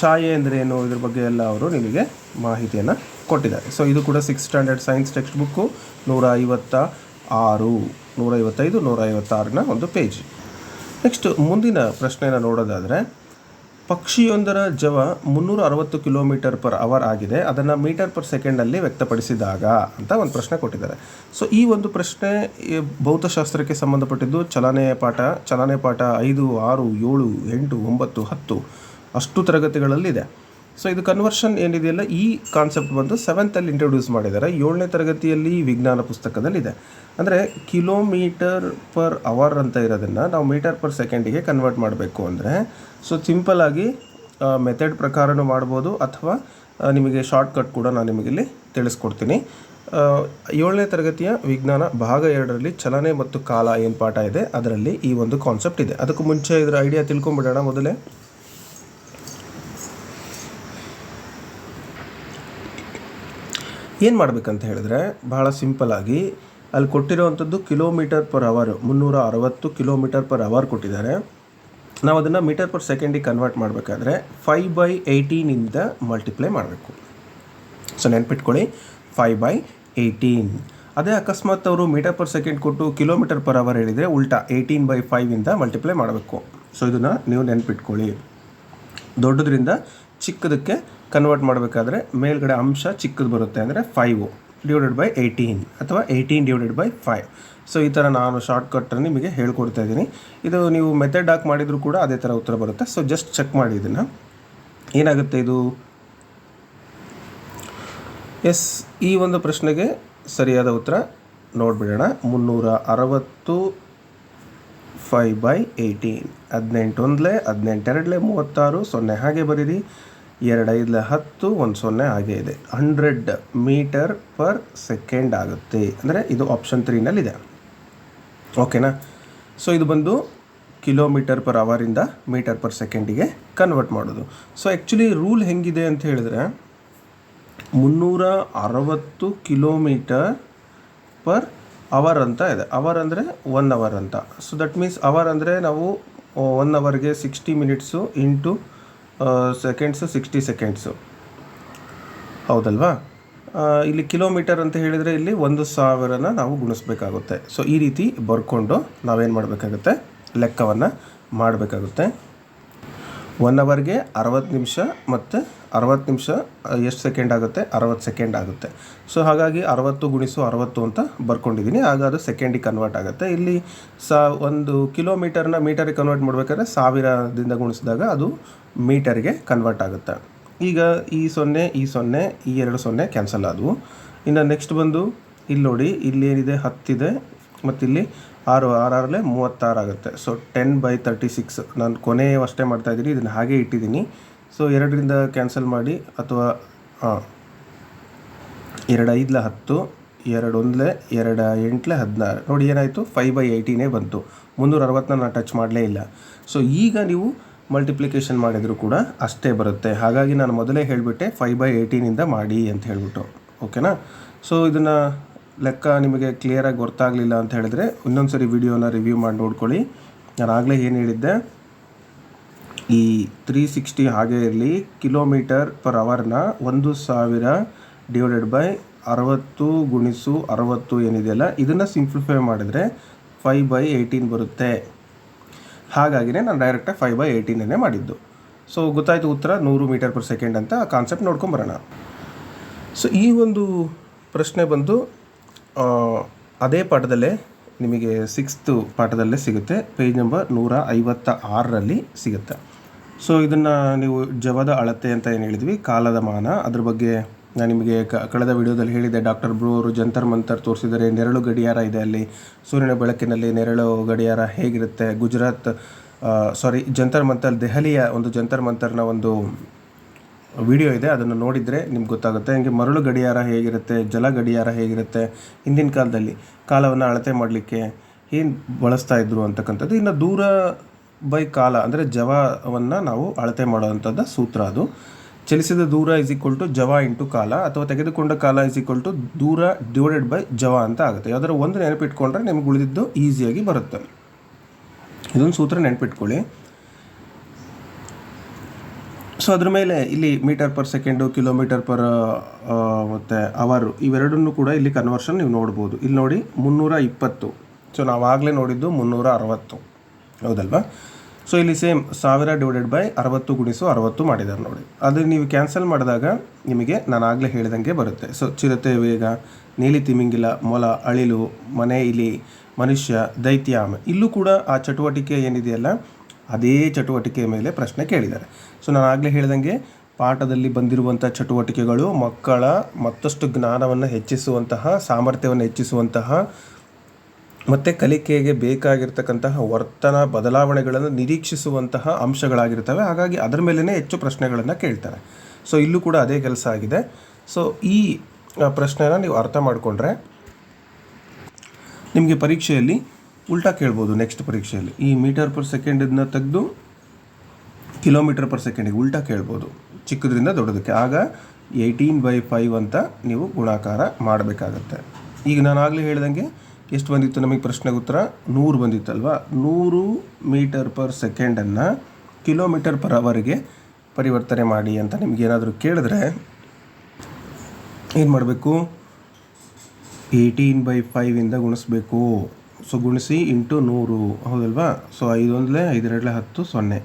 ಛಾಯೆ ಅಂದ್ರೇನು? ಇದ್ರ ಬಗ್ಗೆ ಎಲ್ಲ ಅವರು ನಿಮಗೆ ಮಾಹಿತಿಯನ್ನು ಕೊಟ್ಟಿದ್ದಾರೆ. ಸೊ ಇದು ಕೂಡ six standard science text book ನೂರ ಐವತ್ತ ಆರು ನೂರ ಐವತ್ತೈದು ನೂರ ಐವತ್ತಾರನ ಒಂದು ಪೇಜ್. ನೆಕ್ಸ್ಟ್ ಮುಂದಿನ ಪ್ರಶ್ನೆಯನ್ನು ನೋಡೋದಾದರೆ, ಪಕ್ಷಿಯೊಂದರ ಜವ ಮುನ್ನೂರ ಅರವತ್ತು ಕಿಲೋಮೀಟರ್ ಪರ್ ಅವರ್ ಆಗಿದೆ, ಅದನ್ನು ಮೀಟರ್ ಪರ್ ಸೆಕೆಂಡಲ್ಲಿ ವ್ಯಕ್ತಪಡಿಸಿದಾಗ ಅಂತ ಒಂದು ಪ್ರಶ್ನೆ ಕೊಟ್ಟಿದ್ದಾರೆ. ಸೊ ಈ ಒಂದು ಪ್ರಶ್ನೆ ಭೌತಶಾಸ್ತ್ರಕ್ಕೆ ಸಂಬಂಧಪಟ್ಟಿದ್ದು ಚಲನೆಯ ಪಾಠ ಚಲನೆ ಪಾಠ ಐದು, ಆರು, ಏಳು, ಎಂಟು, ಒಂಬತ್ತು, ಹತ್ತು, ಅಷ್ಟು ತರಗತಿಗಳಲ್ಲಿದೆ. ಸೊ ಇದು ಕನ್ವರ್ಷನ್ ಏನಿದೆಯಲ್ಲ, ಈ ಕಾನ್ಸೆಪ್ಟ್ ಬಂದು ಸೆವೆಂತಲ್ಲಿ ಇಂಟ್ರೊಡ್ಯೂಸ್ ಮಾಡಿದ್ದಾರೆ. ಏಳನೇ ತರಗತಿಯಲ್ಲಿ ವಿಜ್ಞಾನ ಪುಸ್ತಕದಲ್ಲಿದೆ. ಅಂದರೆ ಕಿಲೋಮೀಟರ್ ಪರ್ ಅವರ್ ಅಂತ ಇರೋದನ್ನು ನಾವು ಮೀಟರ್ ಪರ್ ಸೆಕೆಂಡಿಗೆ ಕನ್ವರ್ಟ್ ಮಾಡಬೇಕು ಅಂದರೆ ಸೊ ಸಿಂಪಲಾಗಿ ಮೆಥಡ್ ಪ್ರಕಾರನೂ ಮಾಡ್ಬೋದು ಅಥವಾ ನಿಮಗೆ ಶಾರ್ಟ್ಕಟ್ ಕೂಡ ನಾನು ನಿಮಗಿಲ್ಲಿ ತಿಳಿಸ್ಕೊಡ್ತೀನಿ. ಏಳನೇ ತರಗತಿಯ ವಿಜ್ಞಾನ ಭಾಗ ಎರಡರಲ್ಲಿ ಚಲನೆ ಮತ್ತು ಕಾಲ ಏನು ಪಾಠ ಇದೆ, ಅದರಲ್ಲಿ ಈ ಒಂದು ಕಾನ್ಸೆಪ್ಟ್ ಇದೆ. ಅದಕ್ಕೂ ಮುಂಚೆ ಇದರ ಐಡಿಯಾ ತಿಳ್ಕೊಂಬಿಡೋಣ ಮೊದಲೇ. ಏನು ಮಾಡಬೇಕಂತ ಹೇಳಿದ್ರೆ, ಬಹಳ ಸಿಂಪಲ್ಲಾಗಿ ಅಲ್ಲಿ ಕೊಟ್ಟಿರೋವಂಥದ್ದು ಕಿಲೋಮೀಟರ್ ಪರ್ ಅವರ್, ಮುನ್ನೂರ ಅರವತ್ತು ಕಿಲೋಮೀಟರ್ ಪರ್ ಅವರ್ ಕೊಟ್ಟಿದ್ದಾರೆ. ನಾವು ಅದನ್ನು ಮೀಟರ್ ಪರ್ ಸೆಕೆಂಡಿಗೆ ಕನ್ವರ್ಟ್ ಮಾಡಬೇಕಾದ್ರೆ ಫೈವ್ ಬೈ ಏಯ್ಟೀನಿಂದ ಮಲ್ಟಿಪ್ಲೈ ಮಾಡಬೇಕು. ಸೊ ನೆನ್ಪಿಟ್ಕೊಳ್ಳಿ. ಫೈವ್ ಬೈ ಏಯ್ಟೀನ್ ಅದೇ ಅಕಸ್ಮಾತ್ ಅವರು ಮೀಟರ್ ಪರ್ ಸೆಕೆಂಡ್ ಕೊಟ್ಟು ಕಿಲೋಮೀಟರ್ ಪರ್ ಅವರ್ ಹೇಳಿದರೆ ಉಲ್ಟಾ ಏಯ್ಟೀನ್ ಬೈ ಫೈವಿಂದ ಮಲ್ಟಿಪ್ಲೈ ಮಾಡಬೇಕು. ಸೊ ಇದನ್ನು ನೀವು ನೆನ್ಪಿಟ್ಕೊಳ್ಳಿ. ದೊಡ್ಡದ್ರಿಂದ ಚಿಕ್ಕದಕ್ಕೆ ಕನ್ವರ್ಟ್ ಮಾಡಬೇಕಾದ್ರೆ ಮೇಲ್ಗಡೆ ಅಂಶ ಚಿಕ್ಕದು ಬರುತ್ತೆ ಅಂದರೆ ಫೈವು ಡಿವೈಡೆಡ್ ಬೈ ಏಯ್ಟೀನ್ ಅಥವಾ eighteen divided by five so ಈ ಥರ ನಾನು ಶಾರ್ಟ್ಕಟ್ಟನ್ನು ನಿಮಗೆ ಹೇಳ್ಕೊಡ್ತಾ ಇದ್ದೀನಿ. ಇದು ನೀವು ಮೆಥಡ್ ಹಾಕಿ ಮಾಡಿದರೂ ಕೂಡ ಅದೇ ಥರ ಉತ್ತರ ಬರುತ್ತೆ. ಸೊ ಜಸ್ಟ್ ಚೆಕ್ ಮಾಡಿ ಇದನ್ನು. ಏನಾಗುತ್ತೆ ಇದು? ಎಸ್, ಈ ಒಂದು ಪ್ರಶ್ನೆಗೆ ಸರಿಯಾದ ಉತ್ತರ ನೋಡಿಬಿಡೋಣ. ಮುನ್ನೂರ ಅರವತ್ತು ಫೈವ್ ಬೈ ಏಯ್ಟೀನ್ ಹದಿನೆಂಟು ಒಂದಲೇ, ಹದಿನೆಂಟೆರಡಲೇ, ಮೂವತ್ತಾರು, ಸೊನ್ನೆ. ಹಾಗೆ ಬರೀರಿ. ಎರಡು ಐದಲೆ ಹತ್ತು ಒಂದು ಸೊನ್ನೆ ಹಾಗೆ ಇದೆ. ಹಂಡ್ರೆಡ್ ಮೀಟರ್ ಪರ್ ಸೆಕೆಂಡ್ ಆಗುತ್ತೆ. ಅಂದರೆ ಇದು ಆಪ್ಷನ್ ತ್ರೀನಲ್ಲಿದೆ. ಓಕೆನಾ? ಸೊ ಇದು ಬಂದು ಕಿಲೋಮೀಟರ್ ಪರ್ ಅವರಿಂದ ಮೀಟರ್ ಪರ್ ಸೆಕೆಂಡಿಗೆ ಕನ್ವರ್ಟ್ ಮಾಡೋದು. ಸೊ ಆ್ಯಕ್ಚುಲಿ ರೂಲ್ ಹೆಂಗಿದೆ ಅಂತ ಹೇಳಿದ್ರೆ, ಮುನ್ನೂರ ಅರವತ್ತು ಕಿಲೋಮೀಟರ್ ಪರ್ ಅವರ್ ಅಂತ ಇದೆ. ಅವರ್ ಅಂದರೆ ಒನ್ ಅವರ್ ಅಂತ. ಸೊ ದಟ್ ಮೀನ್ಸ್ ಅವರ್ ಅಂದರೆ ನಾವು ಒನ್ ಅವರ್ಗೆ sixty minutes into seconds sixty seconds ಹೌದಲ್ವಾ? ಇಲ್ಲಿ ಕಿಲೋಮೀಟರ್ ಅಂತ ಹೇಳಿದರೆ ಇಲ್ಲಿ ಒಂದು ಸಾವಿರನ ನಾವು ಗುಣಿಸ್ಬೇಕಾಗುತ್ತೆ. ಸೊ ಈ ರೀತಿ ಬರ್ಕೊಂಡು ನಾವೇನು ಮಾಡಬೇಕಾಗುತ್ತೆ? ಲೆಕ್ಕವನ್ನು ಮಾಡಬೇಕಾಗುತ್ತೆ. ಒನ್ ಅವರ್ಗೆ ಅರವತ್ತು ನಿಮಿಷ ಮತ್ತು ಅರವತ್ತು ನಿಮಿಷ ಎಷ್ಟು ಸೆಕೆಂಡ್ ಆಗುತ್ತೆ? ಅರವತ್ತು ಸೆಕೆಂಡ್ ಆಗುತ್ತೆ. ಸೊ ಹಾಗಾಗಿ ಅರವತ್ತು ಗುಣಿಸು ಅರವತ್ತು ಅಂತ ಬರ್ಕೊಂಡಿದ್ದೀನಿ ಆಗ ಅದು ಸೆಕೆಂಡಿಗೆ ಕನ್ವರ್ಟ್ ಆಗುತ್ತೆ. ಇಲ್ಲಿ ಸಾ, ಒಂದು ಕಿಲೋಮೀಟರ್ನ ಮೀಟರಿಗೆ ಕನ್ವರ್ಟ್ ಮಾಡಬೇಕಾದ್ರೆ ಸಾವಿರದಿಂದ ಗುಣಿಸಿದಾಗ ಅದು ಮೀಟರ್ಗೆ ಕನ್ವರ್ಟ್ ಆಗುತ್ತೆ. ಈಗ ಈ ಸೊನ್ನೆ ಈ ಸೊನ್ನೆ, ಈ ಎರಡು ಸೊನ್ನೆ ಕ್ಯಾನ್ಸಲ್ ಆದವು. ಇನ್ನು ನೆಕ್ಸ್ಟ್ ಬಂದು, ಇಲ್ಲಿ ನೋಡಿ, ಇಲ್ಲಿ ಏನಿದೆ? ಹತ್ತಿದೆ. ಮತ್ತು ಇಲ್ಲಿ ಆರು, ಆರಾರಲ್ಲೇ ಮೂವತ್ತಾರು ಆಗುತ್ತೆ. So ten by thirty six ನಾನು ಕೊನೆಯ ಅಷ್ಟೇ ಮಾಡ್ತಾ ಇದ್ದೀನಿ. ಇದನ್ನು ಹಾಗೆ ಇಟ್ಟಿದ್ದೀನಿ. ಸೊ ಎರಡರಿಂದ ಕ್ಯಾನ್ಸಲ್ ಮಾಡಿ, ಅಥವಾ ಹಾಂ ಎರಡು ಐದಲ ಹತ್ತು ಎರಡು ಒಂದಲೇ ಎರಡು ಎಂಟ್ಲೆ ಹದಿನಾರು. ನೋಡಿ, ಏನಾಯಿತು? ಫೈವ್ ಬೈ ಏಯ್ಟೀನೇ ಬಂತು. ಮುನ್ನೂರ ಅರವತ್ತನ್ನ ನಾನು ಟಚ್ ಮಾಡಲೇ ಇಲ್ಲ. ಸೊ ಈಗ ನೀವು ಮಲ್ಟಿಪ್ಲಿಕೇಶನ್ ಮಾಡಿದರೂ ಕೂಡ ಅಷ್ಟೇ ಬರುತ್ತೆ. ಹಾಗಾಗಿ ನಾನು ಮೊದಲೇ ಹೇಳಿಬಿಟ್ಟೆ ಫೈವ್ ಬೈ ಏಯ್ಟೀನಿಂದ ಮಾಡಿ ಅಂತ ಹೇಳಿಬಿಟ್ಟು. ಓಕೆನಾ ಸೊ ಇದನ್ನು ಲೆಕ್ಕ ನಿಮಗೆ ಕ್ಲಿಯರಾಗಿ ಗೊತ್ತಾಗಲಿಲ್ಲ ಅಂತ ಹೇಳಿದ್ರೆ ಇನ್ನೊಂದು ಸರಿ ವಿಡಿಯೋನ ರಿವ್ಯೂ ಮಾಡಿ ನೋಡ್ಕೊಳ್ಳಿ. ನಾನು ಆಗಲೇ ಏನು ಹೇಳಿದ್ದೆ? ಈ ತ್ರೀ ಸಿಕ್ಸ್ಟಿ ಹಾಗೆ ಇರಲಿ ಕಿಲೋಮೀಟರ್ ಪರ್ ಅವರ್ನ ಒಂದು ಸಾವಿರ ಡಿವೈಡೆಡ್ ಬೈ ಅರವತ್ತು ಗುಣಿಸು ಅರವತ್ತು ಏನಿದೆಯಲ್ಲ ಇದನ್ನು ಸಿಂಪ್ಲಿಫೈ ಮಾಡಿದ್ರೆ ಫೈವ್ ಬೈ ಏಯ್ಟೀನ್ ಬರುತ್ತೆ. ಹಾಗಾಗಿನೇ ನಾನು ಡೈರೆಕ್ಟಾಗಿ ಫೈವ್ ಬೈ ಏಯ್ಟೀನೇ ಮಾಡಿದ್ದು. ಸೊ ಗೊತ್ತಾಯಿತು ಉತ್ತರ? ನೂರು ಮೀಟರ್ ಪರ್ ಸೆಕೆಂಡ್ ಅಂತ ಆ ಕಾನ್ಸೆಪ್ಟ್ ನೋಡ್ಕೊಂಬರೋಣ ಸೊ ಈ ಒಂದು ಪ್ರಶ್ನೆ ಬಂದು ಅದೇ ಪಾಠದಲ್ಲೇ ನಿಮಗೆ ಸಿಕ್ಸ್ತು ಪಾಠದಲ್ಲೇ ಸಿಗುತ್ತೆ. ಪೇಜ್ ನಂಬರ್ ನೂರ ಐವತ್ತ ಆರರಲ್ಲಿ ಸಿಗುತ್ತೆ. ಸೊ ಇದನ್ನು ನೀವು ಜವದ ಅಳತೆ ಅಂತ ಏನು ಹೇಳಿದ್ವಿ? ಕಾಲದ ಮಾನ. ಅದ್ರ ಬಗ್ಗೆ ನಾನು ನಿಮಗೆ ಕ, ಕಳೆದ ವಿಡಿಯೋದಲ್ಲಿ ಹೇಳಿದೆ ಡಾಕ್ಟರ್ ಬ್ರೂರು ಜಂತರ್ ಮಂತರ್ ತೋರಿಸಿದರೆ ನೆರಳು ಗಡಿಯಾರ ಇದೆ ಅಲ್ಲಿ. ಸೂರ್ಯನ ಬೆಳಕಿನಲ್ಲಿ ನೆರಳು ಗಡಿಯಾರ ಹೇಗಿರುತ್ತೆ? ಗುಜರಾತ್ ಸಾರಿ ಜಂತರ್ ಮಂತರ್ ದೆಹಲಿಯ ಒಂದು ಜಂತರ್ ಮಂತರ್ನ ಒಂದು ವಿಡಿಯೋ ಇದೆ, ಅದನ್ನು ನೋಡಿದರೆ ನಿಮ್ಗೆ ಗೊತ್ತಾಗುತ್ತೆ. ಹಂಗೆ ಮರಳು ಗಡಿಯಾರ ಹೇಗಿರುತ್ತೆ, ಜಲ ಗಡಿಯಾರ ಹೇಗಿರುತ್ತೆ, ಹಿಂದಿನ ಕಾಲದಲ್ಲಿ ಕಾಲವನ್ನು ಅಳತೆ ಮಾಡಲಿಕ್ಕೆ ಏನು ಬಳಸ್ತಾ ಇದ್ರು ಅಂತಕ್ಕಂಥದ್ದು. ಇನ್ನು ದೂರ ಬೈ ಕಾಲ, ಅಂದರೆ ಜವವನ್ನು ನಾವು ಅಳತೆ ಮಾಡೋವಂಥದ್ದು ಸೂತ್ರ ಅದು. ಚಲಿಸಿದ ದೂರ ಇಸ್ ಈಕ್ವಲ್ ಟು ಜವ ಇಂಟು ಕಾಲ, ಅಥವಾ ತೆಗೆದುಕೊಂಡ ಕಾಲ ಇಸ್ ಈಕ್ವಲ್ ಟು ದೂರ ಡಿವೈಡೆಡ್ ಬೈ ಜವ ಅಂತ ಆಗುತ್ತೆ. ಯಾವ್ದಾದ್ರು ಒಂದು ನೆನಪಿಟ್ಕೊಂಡ್ರೆ ನಿಮ್ಗೆ ಉಳಿದಿದ್ದು ಈಸಿಯಾಗಿ ಬರುತ್ತೆ. ಇದೊಂದು ಸೂತ್ರ ನೆನಪಿಟ್ಕೊಳ್ಳಿ. ಸೊ ಅದ್ರ ಮೇಲೆ ಇಲ್ಲಿ metre per second kilometre per ಮತ್ತು ಅವರು ಇವೆರಡನ್ನೂ ಕೂಡ ಇಲ್ಲಿ ಕನ್ವರ್ಷನ್ ನೀವು ನೋಡ್ಬೋದು. ಇಲ್ಲಿ ನೋಡಿ ಮುನ್ನೂರ ಇಪ್ಪತ್ತು ಸೊ ನಾವು ಆಗಲೇ ನೋಡಿದ್ದು ಮುನ್ನೂರ ಅರವತ್ತು ಹೌದಲ್ವಾ? ಸೊ ಇಲ್ಲಿ ಸೇಮ್ ಸಾವಿರ ಡಿವೈಡೆಡ್ ಬೈ ಅರವತ್ತು ಗುಣಿಸು ಅರವತ್ತು ಮಾಡಿದ್ದಾರೆ ನೋಡಿ. ಅದು ನೀವು ಕ್ಯಾನ್ಸಲ್ ಮಾಡಿದಾಗ ನಿಮಗೆ ನಾನು ಆಗಲೇ ಹೇಳಿದಂಗೆ ಬರುತ್ತೆ. ಸೊ ಚಿರತೆ, ವೇಗ, ನೀಲಿ ತಿಮಿಂಗಿಲ, ಮೊಲ, ಅಳಿಲು, ಮನೆ, ಇಲಿ, ಮನುಷ್ಯ, ದೈತ್ಯ, ಆಮೆ. ಇಲ್ಲೂ ಕೂಡ ಆ ಚಟುವಟಿಕೆ ಏನಿದೆಯಲ್ಲ ಅದೇ ಚಟುವಟಿಕೆ ಮೇಲೆ ಪ್ರಶ್ನೆ ಕೇಳಿದ್ದಾರೆ. ಸೊ ನಾನು ಆಗಲೇ ಹೇಳ್ದಂಗೆ ಪಾಠದಲ್ಲಿ ಬಂದಿರುವಂಥ ಚಟುವಟಿಕೆಗಳು ಮಕ್ಕಳ ಮತ್ತಷ್ಟು ಜ್ಞಾನವನ್ನು ಹೆಚ್ಚಿಸುವಂತಹ, ಸಾಮರ್ಥ್ಯವನ್ನು ಹೆಚ್ಚಿಸುವಂತಹ ಮತ್ತು ಕಲಿಕೆಗೆ ಬೇಕಾಗಿರ್ತಕ್ಕಂತಹ ವರ್ತನ ಬದಲಾವಣೆಗಳನ್ನು ನಿರೀಕ್ಷಿಸುವಂತಹ ಅಂಶಗಳಾಗಿರ್ತವೆ. ಹಾಗಾಗಿ ಅದರ ಮೇಲೇ ಹೆಚ್ಚು ಪ್ರಶ್ನೆಗಳನ್ನು ಕೇಳ್ತಾರೆ. ಸೊ ಇಲ್ಲೂ ಕೂಡ ಅದೇ ಕೆಲಸ ಆಗಿದೆ. ಸೊ ಈ ಪ್ರಶ್ನೆನ ನೀವು ಅರ್ಥ ಮಾಡಿಕೊಂಡ್ರೆ ನಿಮಗೆ ಪರೀಕ್ಷೆಯಲ್ಲಿ ಉಲ್ಟಾ ಕೇಳ್ಬೋದು ನೆಕ್ಸ್ಟ್ ಪರೀಕ್ಷೆಯಲ್ಲಿ. ಈ ಮೀಟರ್ ಪರ್ ಸೆಕೆಂಡನ್ನ ತೆಗೆದು ಕಿಲೋಮೀಟರ್ ಪರ್ ಸೆಕೆಂಡಿಗೆ ಉಲ್ಟಾ ಕೇಳ್ಬೋದು. ಚಿಕ್ಕದ್ರಿಂದ ದೊಡ್ಡದಕ್ಕೆ. ಆಗ ಏಯ್ಟೀನ್ ಬೈ ಫೈವ್ ಅಂತ ನೀವು ಗುಣಾಕಾರ ಮಾಡಬೇಕಾಗತ್ತೆ. ಈಗ ನಾನು ಆಗಲೇ ಹೇಳ್ದಂಗೆ ಎಷ್ಟು ಬಂದಿತ್ತು ನಮಗೆ ಪ್ರಶ್ನೆಗೆ ಉತ್ತರ? ನೂರು ಬಂದಿತ್ತಲ್ವ? ನೂರು ಮೀಟರ್ ಪರ್ ಸೆಕೆಂಡನ್ನು ಕಿಲೋಮೀಟರ್ ಪರ್ ಅವರ್ಗೆ ಪರಿವರ್ತನೆ ಮಾಡಿ ಅಂತ ನಿಮಗೇನಾದರೂ ಕೇಳಿದ್ರೆ ಏನು ಮಾಡಬೇಕು? ಏಯ್ಟೀನ್ ಬೈ ಫೈವಿಂದ ಗುಣಿಸ್ಬೇಕು. ಸೊ ಗುಣಿಸಿ ಇಂಟು ನೂರು. ಹೌದಲ್ವಾ? ಸೊ ಐದೊಂದಲೇ ಐದೆರಡಲೆ ಹತ್ತು, ಸೊನ್ನೆ.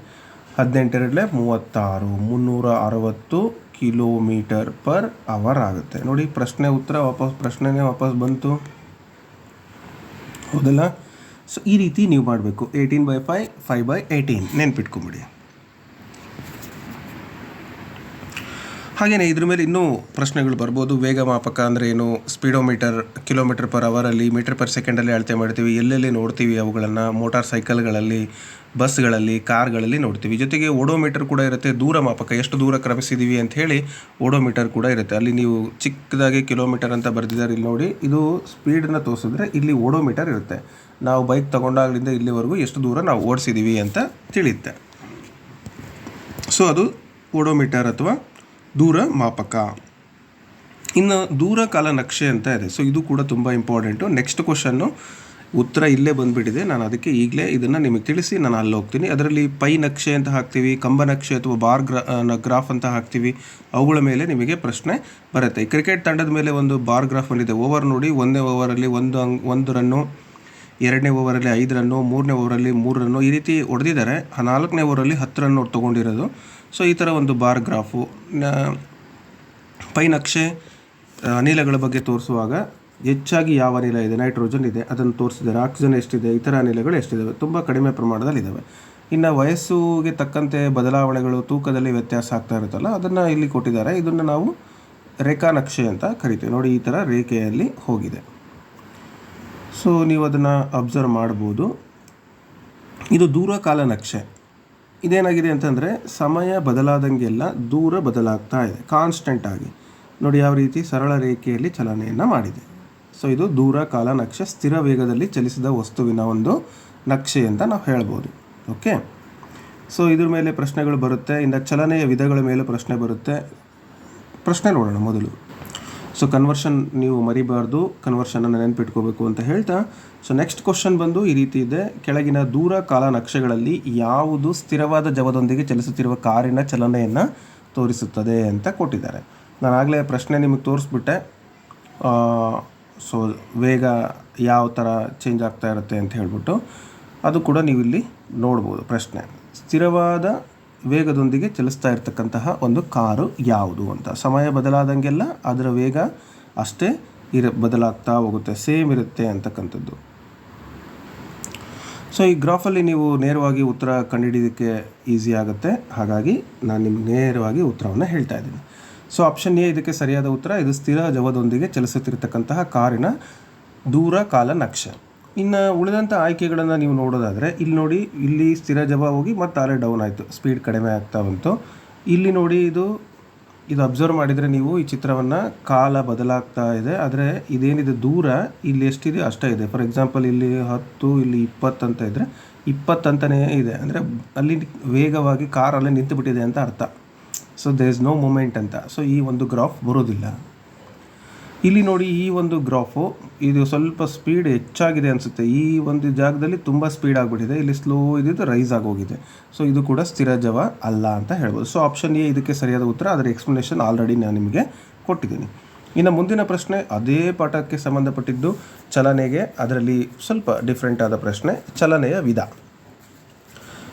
ಹದಿನೆಂಟೆರಡಲೆ ಮೂವತ್ತಾರು. ಮುನ್ನೂರ ಅರವತ್ತು ಕಿಲೋಮೀಟರ್ ಪರ್ ಅವರ್ ಆಗುತ್ತೆ. ನೋಡಿ, ಪ್ರಶ್ನೆ ಉತ್ತರ ವಾಪಸ್, ಪ್ರಶ್ನೆನೇ ವಾಪಸ್ ಬಂತು. ಹೌದಲ್ಲ? ಸೊ ಈ ರೀತಿ ನೀವು ಮಾಡಬೇಕು. Eighteen by five five by eighteen ನೆನ್ಪಿಟ್ಕೊಂಬಿಡಿ. ಹಾಗೆಯೇ ಇದ್ರ ಮೇಲೆ ಇನ್ನೂ ಪ್ರಶ್ನೆಗಳು ಬರ್ಬೋದು. ವೇಗ ಮಾಪಕ ಅಂದರೆ ಏನು? ಸ್ಪೀಡೋಮೀಟರ್ ಕಿಲೋಮೀಟರ್ ಪರ್ ಅವರಲ್ಲಿ ಮೀಟರ್ ಪರ್ ಸೆಕೆಂಡಲ್ಲಿ ಅಳತೆ ಮಾಡ್ತೀವಿ. ಎಲ್ಲೆಲ್ಲಿ ನೋಡ್ತೀವಿ ಅವುಗಳನ್ನು? ಮೋಟಾರ್ ಸೈಕಲ್ಗಳಲ್ಲಿ ಬಸ್ಗಳಲ್ಲಿ ಕಾರ್ಗಳಲ್ಲಿ ನೋಡ್ತೀವಿ. ಜೊತೆಗೆ ಓಡೋಮೀಟರ್ ಕೂಡ ಇರುತ್ತೆ. ದೂರ ಮಾಪಕ, ಎಷ್ಟು ದೂರ ಕ್ರಮಿಸಿದ್ದೀವಿ ಅಂತ ಹೇಳಿ ಓಡೋಮೀಟರ್ ಕೂಡ ಇರುತ್ತೆ. ಅಲ್ಲಿ ನೀವು ಚಿಕ್ಕದಾಗಿ ಕಿಲೋಮೀಟರ್ ಅಂತ ಬರೆದಿದ್ದಾರೆ ಇಲ್ಲಿ ನೋಡಿ. ಇದು ಸ್ಪೀಡನ್ನ ತೋರಿಸಿದ್ರೆ ಇಲ್ಲಿ ಓಡೋಮೀಟರ್ ಇರುತ್ತೆ. ನಾವು ಬೈಕ್ ತಗೊಂಡಾಗ್ಲಿಂದ ಇಲ್ಲಿವರೆಗೂ ಎಷ್ಟು ದೂರ ನಾವು ಓಡಿಸಿದ್ದೀವಿ ಅಂತ ತಿಳಿಯುತ್ತೆ. ಸೊ ಅದು ಓಡೋಮೀಟರ್ ಅಥವಾ ದೂರ ಮಾಪಕ. ಇನ್ನು ದೂರ ಕಾಲ ನಕ್ಷೆ ಅಂತ ಇದೆ. ಸೊ ಇದು ಕೂಡ ತುಂಬ ಇಂಪಾರ್ಟೆಂಟು ನೆಕ್ಸ್ಟ್ ಕ್ವಶನ್ನು ಉತ್ತರ ಇಲ್ಲೇ ಬಂದುಬಿಟ್ಟಿದೆ. ನಾನು ಅದಕ್ಕೆ ಈಗಲೇ ಇದನ್ನು ನಿಮಗೆ ತಿಳಿಸಿ ನಾನು ಅಲ್ಲಿ ಹೋಗ್ತೀನಿ. ಅದರಲ್ಲಿ ಪೈ ನಕ್ಷೆ ಅಂತ ಹಾಕ್ತೀವಿ, ಕಂಬ ನಕ್ಷೆ ಅಥವಾ ಬಾರ್ ಗ್ರಾ ಗ್ರಾಫ್ ಅಂತ ಹಾಕ್ತೀವಿ. ಅವುಗಳ ಮೇಲೆ ನಿಮಗೆ ಪ್ರಶ್ನೆ ಬರುತ್ತೆ. ಕ್ರಿಕೆಟ್ ತಂಡದ ಮೇಲೆ ಒಂದು ಬಾರ್ ಗ್ರಾಫ್ ಬಂದಿದೆ ಓವರ್ ನೋಡಿ ಒಂದನೇ ಓವರಲ್ಲಿ ಒಂದು ಅಂಗ್, ಒಂದು ರನ್ನು, ಎರಡನೇ ಓವರಲ್ಲಿ ಐದು ರನ್ನು, ಮೂರನೇ ಓವರಲ್ಲಿ ಮೂರು ರನ್ನು ಈ ರೀತಿ ಹೊಡೆದಿದ್ದಾರೆ ನಾಲ್ಕನೇ ಓವರಲ್ಲಿ ಹತ್ತು ರನ್ ತೊಗೊಂಡಿರೋದು. ಸೊ ಈ ಥರ ಒಂದು ಬಾರ್ ಗ್ರಾಫು. ಪೈ ನಕ್ಷೆ ಅನಿಲಗಳ ಬಗ್ಗೆ ತೋರಿಸುವಾಗ ಹೆಚ್ಚಾಗಿ ಯಾವ ಅನಿಲ ಇದೆ? ನೈಟ್ರೋಜನ್ ಇದೆ. ಅದನ್ನು ತೋರಿಸಿದ್ದಾರೆ ಆಕ್ಸಿಜನ್ ಎಷ್ಟಿದೆ? ಇತರ ಅನಿಲಗಳು ಎಷ್ಟಿದ್ದಾವೆ ತುಂಬ ಕಡಿಮೆ ಪ್ರಮಾಣದಲ್ಲಿ ಇದ್ದಾವೆ ಇನ್ನು ವಯಸ್ಸುಗೆ ತಕ್ಕಂತೆ ಬದಲಾವಣೆಗಳು ತೂಕದಲ್ಲಿ ವ್ಯತ್ಯಾಸ ಆಗ್ತಾ ಇರುತ್ತಲ್ಲ, ಅದನ್ನು ಇಲ್ಲಿ ಕೊಟ್ಟಿದ್ದಾರೆ. ಇದನ್ನು ನಾವು ರೇಖಾ ನಕ್ಷೆ ಅಂತ ಕರಿತೀವಿ. ನೋಡಿ, ಈ ಥರ ರೇಖೆಯಲ್ಲಿ ಹೋಗಿದೆ. ಸೊ ನೀವು ಅದನ್ನು ಅಬ್ಸರ್ವ್ ಮಾಡ್ಬೋದು. ಇದು ದೂರ ಕಾಲ ನಕ್ಷೆ. ಇದೇನಾಗಿದೆ ಅಂತಂದರೆ ಸಮಯ ಬದಲಾದಂಗೆಲ್ಲ ದೂರ ಬದಲಾಗ್ತಾ ಇದೆ ಕಾನ್ಸ್ಟೆಂಟ್ ಆಗಿ. ನೋಡಿ ಯಾವ ರೀತಿ ಸರಳ ರೇಖೆಯಲ್ಲಿ ಚಲನೆಯನ್ನು ಮಾಡಿದೆ. ಸೊ ಇದು ದೂರ ಕಾಲ ನಕ್ಷೆ ಸ್ಥಿರ ವೇಗದಲ್ಲಿ ಚಲಿಸಿದ ವಸ್ತುವಿನ ಒಂದು ನಕ್ಷೆ ಅಂತ ನಾವು ಹೇಳ್ಬೋದು. ಓಕೆ ಸೊ ಇದ್ರ ಮೇಲೆ ಪ್ರಶ್ನೆಗಳು ಬರುತ್ತೆ, ಇನ್ನು ಚಲನೆಯ ವಿಧಗಳ ಮೇಲೆ ಪ್ರಶ್ನೆ ಬರುತ್ತೆ. ಪ್ರಶ್ನೆ ನೋಡೋಣ ಮೊದಲು. ಸೊ ಕನ್ವರ್ಷನ್ ನೀವು ಮರಿಬಾರ್ದು ಕನ್ವರ್ಷನನ್ನು ನೆನಪಿಟ್ಕೋಬೇಕು ಅಂತ ಹೇಳ್ತಾ. ಸೊ ನೆಕ್ಸ್ಟ್ ಕ್ವಶನ್ ಬಂದು ಈ ರೀತಿ ಇದೆ. ಕೆಳಗಿನ ದೂರ ಕಾಲ ನಕ್ಷೆಗಳಲ್ಲಿ ಯಾವುದು ಸ್ಥಿರವಾದ ಜವದೊಂದಿಗೆ ಚಲಿಸುತ್ತಿರುವ ಕಾರಿನ ಚಲನೆಯನ್ನು ತೋರಿಸುತ್ತದೆ ಅಂತ ಕೊಟ್ಟಿದ್ದಾರೆ. ನಾನು ಆಗಲೇ ಪ್ರಶ್ನೆ ನಿಮಗೆ ತೋರಿಸ್ಬಿಟ್ಟೆ. ಸೊ ವೇಗ ಯಾವ ಥರ ಚೇಂಜ್ ಆಗ್ತಾ ಇರುತ್ತೆ ಅಂತ ಹೇಳ್ಬಿಟ್ಟು. ಅದು ಕೂಡ ನೀವು ಇಲ್ಲಿ ನೋಡ್ಬೋದು ಪ್ರಶ್ನೆ. ಸ್ಥಿರವಾದ ವೇಗದೊಂದಿಗೆ ಚಲಿಸ್ತಾ ಇರತಕ್ಕಂತಹ ಒಂದು ಕಾರು ಯಾವುದು ಅಂತ. ಸಮಯ ಬದಲಾದಂಗೆಲ್ಲ ಅದರ ವೇಗ ಅಷ್ಟೇ ಇರ, ಬದಲಾಗ್ತಾ ಹೋಗುತ್ತೆ, ಸೇಮ್ ಇರುತ್ತೆ ಅಂತಕ್ಕಂಥದ್ದು. ಸೊ ಈ ಗ್ರಾಫಲ್ಲಿ ನೀವು ನೇರವಾಗಿ ಉತ್ತರ ಕಂಡುಹಿಡಿಯೋದಕ್ಕೆ ಈಸಿ ಆಗುತ್ತೆ. ಹಾಗಾಗಿ ನಾನು ನಿಮ್ಗೆ ನೇರವಾಗಿ ಉತ್ತರವನ್ನು ಹೇಳ್ತಾ ಇದ್ದೀನಿ. ಸೊ ಆಪ್ಷನ್ ಎ ಇದಕ್ಕೆ ಸರಿಯಾದ ಉತ್ತರ, ಇದು ಸ್ಥಿರ ಜವದೊಂದಿಗೆ ಚಲಿಸುತ್ತಿರತಕ್ಕಂತಹ ಕಾರಿನ ದೂರ ಕಾಲ ನಕ್ಷೆ. ಇನ್ನು ಉಳಿದಂಥ ಆಯ್ಕೆಗಳನ್ನು ನೀವು ನೋಡೋದಾದರೆ, ಇಲ್ಲಿ ನೋಡಿ, ಇಲ್ಲಿ ಸ್ಥಿರ ಜಬ ಹೋಗಿ ಮತ್ತು ಅಲ್ಲೇ ಡೌನ್ ಆಯಿತು. ಸ್ಪೀಡ್ ಕಡಿಮೆ ಆಗ್ತಾ ಬಂತು. ಇಲ್ಲಿ ನೋಡಿ ಇದು ಇದು ಅಬ್ಸರ್ವ್ ಮಾಡಿದರೆ ನೀವು ಈ ಚಿತ್ರವನ್ನು ಕಾಲ ಬದಲಾಗ್ತಾ ಇದೆ. ಆದರೆ ಇದೇನಿದೆ ದೂರ, ಇಲ್ಲಿ ಎಷ್ಟಿದೆ? ಅಷ್ಟೇ ಇದೆ. ಫಾರ್ ಎಕ್ಸಾಂಪಲ್ ಇಲ್ಲಿ ಹತ್ತು, ಇಲ್ಲಿ ಇಪ್ಪತ್ತು ಅಂತ ಇದ್ದರೆ ಇಪ್ಪತ್ತಂತನೇ ಇದೆ. ಅಂದರೆ ಅಲ್ಲಿ ವೇಗವಾಗಿ ಕಾರ್ ಅಲ್ಲೇ ಬಿಟ್ಟಿದೆ ಅಂತ ಅರ್ಥ. So there is no movement ಅಂತ. ಸೊ ಈ ಒಂದು ಗ್ರಾಫ್ ಬರೋದಿಲ್ಲ. ಇಲ್ಲಿ ನೋಡಿ ಈ ಒಂದು ಗ್ರಾಫು ಇದು ಸ್ವಲ್ಪ ಸ್ಪೀಡ್ ಹೆಚ್ಚಾಗಿದೆ ಅನಿಸುತ್ತೆ. ಈ ಒಂದು ಜಾಗದಲ್ಲಿ ತುಂಬ ಸ್ಪೀಡ್ ಆಗಿಬಿಟ್ಟಿದೆ. ಇಲ್ಲಿ ಸ್ಲೋ ಇದ್ದಿದ್ದು ರೈಸ್ ಆಗೋಗಿದೆ. ಸೊ ಇದು ಕೂಡ ಸ್ಥಿರ ಜವ ಅಲ್ಲ ಅಂತ ಹೇಳ್ಬೋದು. ಸೊ ಆಪ್ಷನ್ ಎ ಇದಕ್ಕೆ ಸರಿಯಾದ ಉತ್ತರ, ಅದರ ಎಕ್ಸ್ಪ್ಲನೇಷನ್ ಆಲ್ರೆಡಿ ನಾನು ನಿಮಗೆ ಕೊಟ್ಟಿದ್ದೀನಿ. ಇನ್ನು ಮುಂದಿನ ಪ್ರಶ್ನೆ, ಅದೇ ಪಾಠಕ್ಕೆ ಸಂಬಂಧಪಟ್ಟಿದ್ದು ಚಲನೆಗೆ, ಅದರಲ್ಲಿ ಸ್ವಲ್ಪ ಡಿಫ್ರೆಂಟ್ ಆದ ಪ್ರಶ್ನೆ, ಚಲನೆಯ ವಿಧ.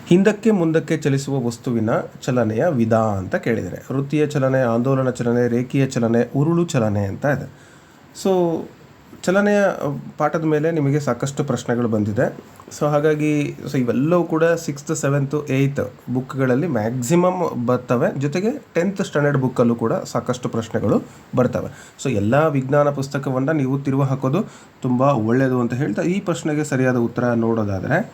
ಹಿಂದಕ್ಕೆ ಮುಂದಕ್ಕೆ ಚಲಿಸುವ ವಸ್ತುವಿನ ಚಲನೆಯ ವಿಧ ಅಂತ ಕೇಳಿದರೆ, ವೃತ್ತಿಯ ಚಲನೆ, ಆಂದೋಲನ ಚಲನೆ, ರೇಖೀಯ ಚಲನೆ, ಉರುಳು ಚಲನೆ ಅಂತ ಇದೆ. ಸೊ ಚಲನೆಯ ಪಾಠದ ಮೇಲೆ ನಿಮಗೆ ಸಾಕಷ್ಟು ಪ್ರಶ್ನೆಗಳು ಬಂದಿದೆ. ಸೊ, ಹಾಗಾಗಿ, ಸೊ, ಇವೆಲ್ಲವೂ ಕೂಡ ಸಿಕ್ಸ್ತ್, ಸೆವೆಂತು, ಏಯ್ತ್ ಬುಕ್ಗಳಲ್ಲಿ ಮ್ಯಾಕ್ಸಿಮಮ್ ಬರ್ತವೆ. ಜೊತೆಗೆ ಟೆಂತ್ ಸ್ಟ್ಯಾಂಡರ್ಡ್ ಬುಕ್ಕಲ್ಲೂ ಕೂಡ ಸಾಕಷ್ಟು ಪ್ರಶ್ನೆಗಳು ಬರ್ತವೆ. ಸೊ, ಎಲ್ಲ ವಿಜ್ಞಾನ ಪುಸ್ತಕವನ್ನು ನೀವು ತಿರುವ ಹಾಕೋದು ತುಂಬ ಒಳ್ಳೆಯದು ಅಂತ ಹೇಳ್ತಾ, ಈ ಪ್ರಶ್ನೆಗೆ ಸರಿಯಾದ ಉತ್ತರ ನೋಡೋದಾದರೆ,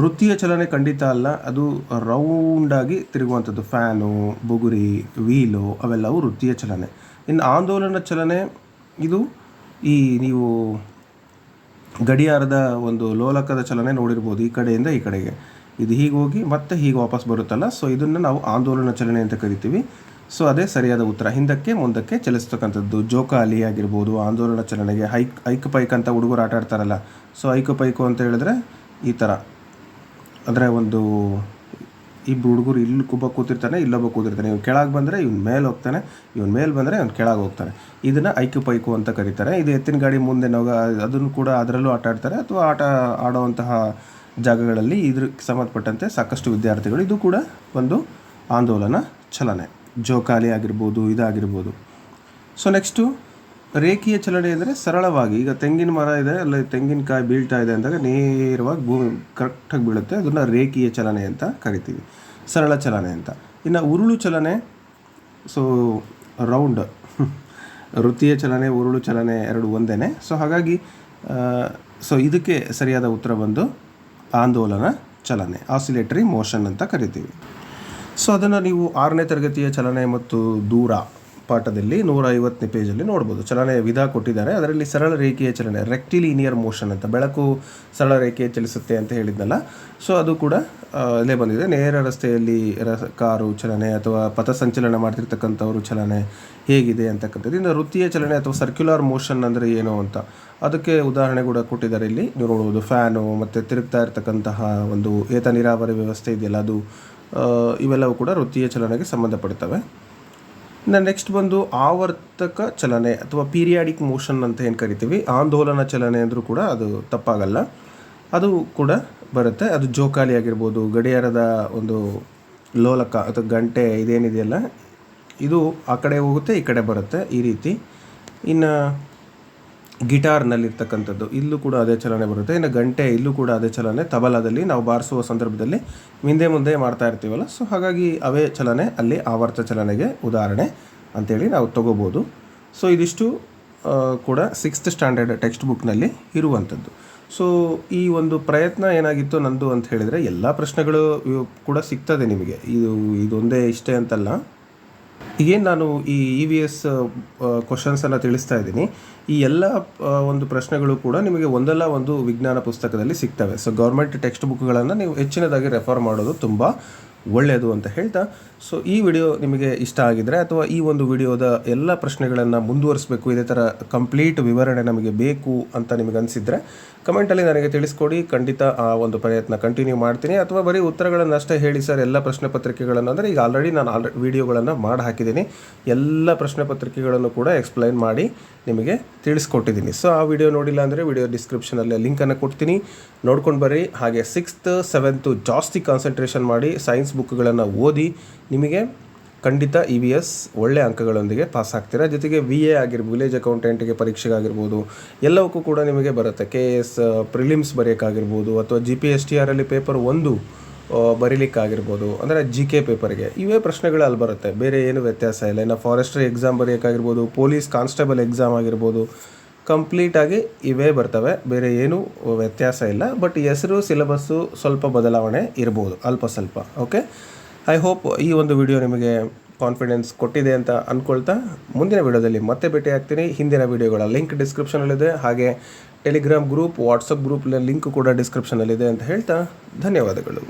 ವೃತ್ತಿಯ ಚಲನೆ ಖಂಡಿತ ಅಲ್ಲ, ಅದು ರೌಂಡಾಗಿ ತಿರುಗುವಂಥದ್ದು. ಫ್ಯಾನು, ಬುಗುರಿ, ವೀಲು, ಅವೆಲ್ಲವೂ ವೃತ್ತಿಯ ಚಲನೆ. ಇನ್ನು ಆಂದೋಲನ ಚಲನೆ, ಇದು ಈ ನೀವು ಗಡಿಯಾರದ ಒಂದು ಲೋಲಕದ ಚಲನೆ ನೋಡಿರ್ಬೋದು ಈ ಕಡೆಯಿಂದ ಈ ಕಡೆಗೆ. ಇದು ಹೀಗೆ ಹೋಗಿ ಮತ್ತೆ ಹೀಗೆ ವಾಪಸ್ ಬರುತ್ತಲ್ಲ. ಸೊ ಇದನ್ನು ನಾವು ಆಂದೋಲನ ಚಲನೆ ಅಂತ ಕರಿತೀವಿ. ಸೊ ಅದೇ ಸರಿಯಾದ ಉತ್ತರ. ಹಿಂದಕ್ಕೆ ಮುಂದಕ್ಕೆ ಚಲಿಸ್ತಕ್ಕಂಥದ್ದು ಜೋಕಾಲಿ ಆಗಿರ್ಬೋದು, ಆಂದೋಲನ ಚಲನೆಗೆ ಹೈಕ್ ಐಕ್ ಪೈಕ್ ಅಂತ ಹುಡುಗರು ಆಟ ಆಡ್ತಾರಲ್ಲ. ಸೊ ಐಕು ಪೈಕು ಅಂತ ಹೇಳಿದ್ರೆ ಈ ಥರ ಅಂದರೆ ಒಂದು ಇಬ್ಬರು ಹುಡುಗರು ಇಲ್ಲಿ ಒಬ್ಬ ಕೂತಿರ್ತಾನೆ, ಇಲ್ಲೊಬ್ಬ ಕೂತಿರ್ತಾನೆ. ಇವ್ನು ಕೆಳಗೆ ಬಂದರೆ ಇವ್ನ ಮೇಲೆ ಹೋಗ್ತಾನೆ, ಇವ್ನ ಮೇಲೆ ಬಂದರೆ ಅವ್ನು ಕೆಳಗೆ ಹೋಗ್ತಾನೆ. ಇದನ್ನು ಐಕ್ಯು ಪೈಕು ಅಂತ ಕರೀತಾರೆ. ಇದು ಎತ್ತಿನ ಗಾಡಿ ಮುಂದೆ ನಾವು ಅದನ್ನು ಕೂಡ ಅದರಲ್ಲೂ ಆಟ ಆಡ್ತಾರೆ ಅಥವಾ ಆಟ ಆಡುವಂತಹ ಜಾಗಗಳಲ್ಲಿ ಇದ್ರ ಸಂಬಂಧಪಟ್ಟಂತೆ ಸಾಕಷ್ಟು ವಿದ್ಯಾರ್ಥಿಗಳು. ಇದು ಕೂಡ ಒಂದು ಆಂದೋಲನ ಚಲನೆ. ಜೋಕಾಲಿ ಆಗಿರ್ಬೋದು, ಇದಾಗಿರ್ಬೋದು. ಸೊ ನೆಕ್ಸ್ಟು ರೇಖೀಯ ಚಲನೆ ಅಂದರೆ ಸರಳವಾಗಿ, ಈಗ ತೆಂಗಿನ ಮರ ಇದೆ, ಅಲ್ಲ ತೆಂಗಿನಕಾಯಿ ಬೀಳ್ತಾ ಇದೆ ಅಂದಾಗ ನೇರವಾಗಿ ಭೂಮಿ ಕರೆಕ್ಟಾಗಿ ಬೀಳುತ್ತೆ, ಅದನ್ನು ರೇಖೀಯ ಚಲನೆ ಅಂತ ಕರಿತೀವಿ, ಸರಳ ಚಲನೆ ಅಂತ. ಇನ್ನು ಉರುಳು ಚಲನೆ ಸೊ ರೌಂಡ್ ವೃತ್ತಿಯ ಚಲನೆ, ಉರುಳು ಚಲನೆ ಎರಡು ಒಂದೇ ಸೊ ಹಾಗಾಗಿ ಸೊ ಇದಕ್ಕೆ ಸರಿಯಾದ ಉತ್ತರ ಬಂದು ಆಂದೋಲನ ಚಲನೆ ಆಸಿಲೇಟರಿ ಮೋಷನ್ ಅಂತ ಕರಿತೀವಿ. ಸೊ ಅದನ್ನು ನೀವು ಆರನೇ ತರಗತಿಯ ಚಲನೆ ಮತ್ತು ದೂರ ಪಾಠದಲ್ಲಿ ನೂರ ಐವತ್ತನೇ ಪೇಜಲ್ಲಿ ನೋಡ್ಬೋದು. ಚಲನೆ ವಿಧ ಕೊಟ್ಟಿದ್ದಾರೆ. ಅದರಲ್ಲಿ ಸರಳ ರೇಖೆಯ ಚಲನೆ ರೆಕ್ಟಿಲಿನಿಯರ್ ಮೋಷನ್ ಅಂತ, ಬೆಳಕು ಸರಳ ರೇಖೆಯ ಚಲಿಸುತ್ತೆ ಅಂತ ಹೇಳಿದ್ನಲ್ಲ. ಸೊ ಅದು ಕೂಡ ಅಲ್ಲೇ ಬಂದಿದೆ. ನೇರ ರಸ್ತೆಯಲ್ಲಿ ರಸ ಕಾರು ಚಲನೆ ಅಥವಾ ಪಥಸಂಚಲನ ಮಾಡ್ತಿರ್ತಕ್ಕಂಥವ್ರು ಚಲನೆ ಹೇಗಿದೆ ಅಂತಕ್ಕಂಥದ್ದು. ಇನ್ನು ವೃತ್ತಿಯ ಚಲನೆ ಅಥವಾ ಸರ್ಕ್ಯುಲರ್ ಮೋಷನ್ ಅಂದರೆ ಏನು ಅಂತ, ಅದಕ್ಕೆ ಉದಾಹರಣೆ ಕೂಡ ಕೊಟ್ಟಿದ್ದಾರೆ ಇಲ್ಲಿ. ನೀವು ನೋಡ್ಬೋದು ಫ್ಯಾನು ಮತ್ತು ತಿರುಗ್ತಾ ಇರ್ತಕ್ಕಂತಹ ಒಂದು ಏತ ನೀರಾವರಿ ವ್ಯವಸ್ಥೆ ಇದೆಯಲ್ಲ, ಅದು ಇವೆಲ್ಲವೂ ಕೂಡ ವೃತ್ತಿಯ ಚಲನೆಗೆ ಸಂಬಂಧಪಡ್ತವೆ. ಇನ್ನು ನೆಕ್ಸ್ಟ್ ಬಂದು ಆವರ್ತಕ ಚಲನೆ ಅಥವಾ ಪೀರಿಯಾಡಿಕ್ ಮೋಷನ್ ಅಂತ ಏನು ಕರಿತೀವಿ, ಆಂದೋಲನ ಚಲನೆ ಅಂದರೂ ಕೂಡ ಅದು ತಪ್ಪಾಗಲ್ಲ. ಅದು ಕೂಡ ಬರುತ್ತೆ. ಅದು ಜೋಕಾಲಿ ಆಗಿರ್ಬೋದು, ಗಡಿಯಾರದ ಒಂದು ಲೋಲಕ ಅಥವಾ ಗಂಟೆ ಇದೇನಿದೆಯಲ್ಲ, ಇದು ಆ ಕಡೆ ಹೋಗುತ್ತೆ, ಈ ಕಡೆ ಬರುತ್ತೆ ಈ ರೀತಿ. ಇನ್ನು ಗಿಟಾರ್ನಲ್ಲಿರ್ತಕ್ಕಂಥದ್ದು. ಇಲ್ಲೂ ಕೂಡ ಅದೇ ಚಲನೆ ಬರುತ್ತೆ. ಇನ್ನು ಗಂಟೆ, ಇಲ್ಲೂ ಕೂಡ ಅದೇ ಚಲನೆ ತಬಲದಲ್ಲಿ ನಾವು ಬಾರಿಸುವ ಸಂದರ್ಭದಲ್ಲಿ ಹಿಂದೆ ಮುಂದೆ ಮಾಡ್ತಾ ಇರ್ತೀವಲ್ಲ. ಸೊ, ಹಾಗಾಗಿ ಅವೇ ಚಲನೆ, ಅಲ್ಲಿ ಆವರ್ತ ಚಲನೆಗೆ ಉದಾಹರಣೆ ಅಂತೇಳಿ ನಾವು ತಗೋಬೋದು. ಸೊ, ಇದಿಷ್ಟು ಕೂಡ ಸಿಕ್ಸ್ತ್ ಸ್ಟ್ಯಾಂಡರ್ಡ್ ಟೆಕ್ಸ್ಟ್ ಬುಕ್ನಲ್ಲಿ ಇರುವಂಥದ್ದು. ಸೊ, ಈ ಒಂದು ಪ್ರಯತ್ನ ಏನಾಗಿತ್ತು ನಂದು ಅಂತ ಹೇಳಿದರೆ, ಎಲ್ಲ ಪ್ರಶ್ನೆಗಳು ಕೂಡ ಸಿಗ್ತದೆ ನಿಮಗೆ. ಇದು, ಇದೊಂದೇ ಇಷ್ಟೇ ಅಂತಲ್ಲ. ಈಗೇನು ನಾನು ಈ ಇ ವಿ ಎಸ್ ಕ್ವಶನ್ಸನ್ನು ತಿಳಿಸ್ತಾ ಇದ್ದೀನಿ. ಈ ಎಲ್ಲ ಒಂದು ಪ್ರಶ್ನೆಗಳು ಕೂಡ ನಿಮಗೆ ಒಂದಲ್ಲ ಒಂದು ವಿಜ್ಞಾನ ಪುಸ್ತಕದಲ್ಲಿ ಸಿಗ್ತವೆ. ಸೊ ಗೌರ್ಮೆಂಟ್ ಟೆಕ್ಸ್ಟ್ ಬುಕ್ಗಳನ್ನು ನೀವು ಹೆಚ್ಚಿನದಾಗಿ ರೆಫರ್ ಮಾಡೋದು ತುಂಬ ಒಳ್ಳೆಯದು ಅಂತ ಹೇಳ್ತಾ. ಸೊ ಈ ವಿಡಿಯೋ ನಿಮಗೆ ಇಷ್ಟ ಆಗಿದರೆ ಅಥವಾ ಈ ಒಂದು ವಿಡಿಯೋದ ಎಲ್ಲ ಪ್ರಶ್ನೆಗಳನ್ನು ಮುಂದುವರಿಸಬೇಕು, ಇದೇ ಥರ ಕಂಪ್ಲೀಟ್ ವಿವರಣೆ ನಮಗೆ ಬೇಕು ಅಂತ ನಿಮಗೆ ಅನಿಸಿದರೆ ಕಮೆಂಟಲ್ಲಿ ನನಗೆ ತಿಳಿಸ್ಕೊಡಿ. ಖಂಡಿತ ಆ ಒಂದು ಪ್ರಯತ್ನ ಕಂಟಿನ್ಯೂ ಮಾಡ್ತೀನಿ. ಅಥವಾ ಬರೀ ಉತ್ತರಗಳನ್ನಷ್ಟೇ ಹೇಳಿ ಸರ್, ಎಲ್ಲ ಪ್ರಶ್ನೆ ಪತ್ರಿಕೆಗಳನ್ನು. ಅಂದರೆ ಈಗ ಆಲ್ರೆಡಿ ನಾನು ಆಲ್ರೆ ವಿಡಿಯೋಗಳನ್ನು ಮಾಡಿ ಹಾಕಿದ್ದೀನಿ ಎಲ್ಲ ಪ್ರಶ್ನೆ ಪತ್ರಿಕೆಗಳನ್ನು ಕೂಡ ಎಕ್ಸ್ಪ್ಲೈನ್ ಮಾಡಿ ನಿಮಗೆ ತಿಳಿಸ್ಕೊಟ್ಟಿದ್ದೀನಿ. ಸೊ ಆ ವಿಡಿಯೋ ನೋಡಿಲ್ಲ ಅಂದರೆ ವಿಡಿಯೋ ಡಿಸ್ಕ್ರಿಪ್ಷನಲ್ಲಿ ಲಿಂಕನ್ನು ಕೊಡ್ತೀನಿ. ನೋಡ್ಕೊಂಡು ಬರ್ರಿ. ಹಾಗೆ ಸಿಕ್ಸ್ತ್ ಸೆವೆಂತು ಜಾಸ್ತಿ ಕಾನ್ಸಂಟ್ರೇಷನ್ ಮಾಡಿ ಸೈನ್ಸ್ ಬುಕ್ಗಳನ್ನು ಓದಿ ನಿಮಗೆ ಖಂಡಿತ ಇ ವಿ ಎಸ್ ಒಳ್ಳೆ ಅಂಕಗಳೊಂದಿಗೆ ಪಾಸ್ ಆಗ್ತೀರಾ? ಜೊತೆಗೆ ವಿ ಎ ಆಗಿರ್ಬೋದು ವಿಲೇಜ್ ಅಕೌಂಟೆಂಟ್ಗೆ ಪರೀಕ್ಷೆಗಾಗಿರ್ಬೋದು, ಎಲ್ಲವಕ್ಕೂ ಕೂಡ ನಿಮಗೆ ಬರುತ್ತೆ. ಕೆ ಎ ಎಸ್ ಪ್ರಿಲಿಮ್ಸ್ ಬರೆಯೋಕ್ಕಾಗಿರ್ಬೋದು, ಅಥವಾ ಜಿ ಪಿ ಎಸ್ ಟಿ ಆರಲ್ಲಿ ಪೇಪರ್ ಒಂದು ಬರೀಲಿಕ್ಕಾಗಿರ್ಬೋದು, ಅಂದರೆ ಜಿ ಕೆ ಪೇಪರ್ಗೆ ಇವೇ ಪ್ರಶ್ನೆಗಳು ಅಲ್ಲಿ ಬರುತ್ತೆ. ಬೇರೆ ಏನು ವ್ಯತ್ಯಾಸ ಇಲ್ಲ. ಇನ್ನು ಫಾರೆಸ್ಟ್ರಿ ಎಕ್ಸಾಮ್ ಬರೆಯೋಕ್ಕಾಗಿರ್ಬೋದು ಪೊಲೀಸ್ ಕಾನ್ಸ್ಟೇಬಲ್ ಎಕ್ಸಾಮ್ ಆಗಿರ್ಬೋದು ಕಂಪ್ಲೀಟಾಗಿ ಇವೇ ಬರ್ತವೆ. ಬೇರೆ ಏನೂ ವ್ಯತ್ಯಾಸ ಇಲ್ಲ. ಬಟ್ ಹೆಸರು ಸಿಲೆಬಸ್ಸು ಸ್ವಲ್ಪ ಬದಲಾವಣೆ ಇರ್ಬೋದು, ಅಲ್ಪ ಸ್ವಲ್ಪ ಓಕೆ ಐ ಹೋಪ್ ಈ ಒಂದು ವಿಡಿಯೋ ನಿಮಗೆ ಕಾನ್ಫಿಡೆನ್ಸ್ ಕೊಟ್ಟಿದೆ ಅಂತ ಅಂದ್ಕೊಳ್ತಾ ಮುಂದಿನ ವಿಡಿಯೋದಲ್ಲಿ ಮತ್ತೆ ಭೇಟಿ ಆಗ್ತೀನಿ ಹಿಂದಿನ ವಿಡಿಯೋಗಳ ಲಿಂಕ್ ಡಿಸ್ಕ್ರಿಪ್ಷನಲ್ಲಿದೆ ಹಾಗೆ telegram group WhatsApp group link ಕೂಡ ಡಿಸ್ಕ್ರಿಪ್ಷನಲ್ಲಿದೆ ಅಂತ ಹೇಳ್ತಾ ಧನ್ಯವಾದಗಳು.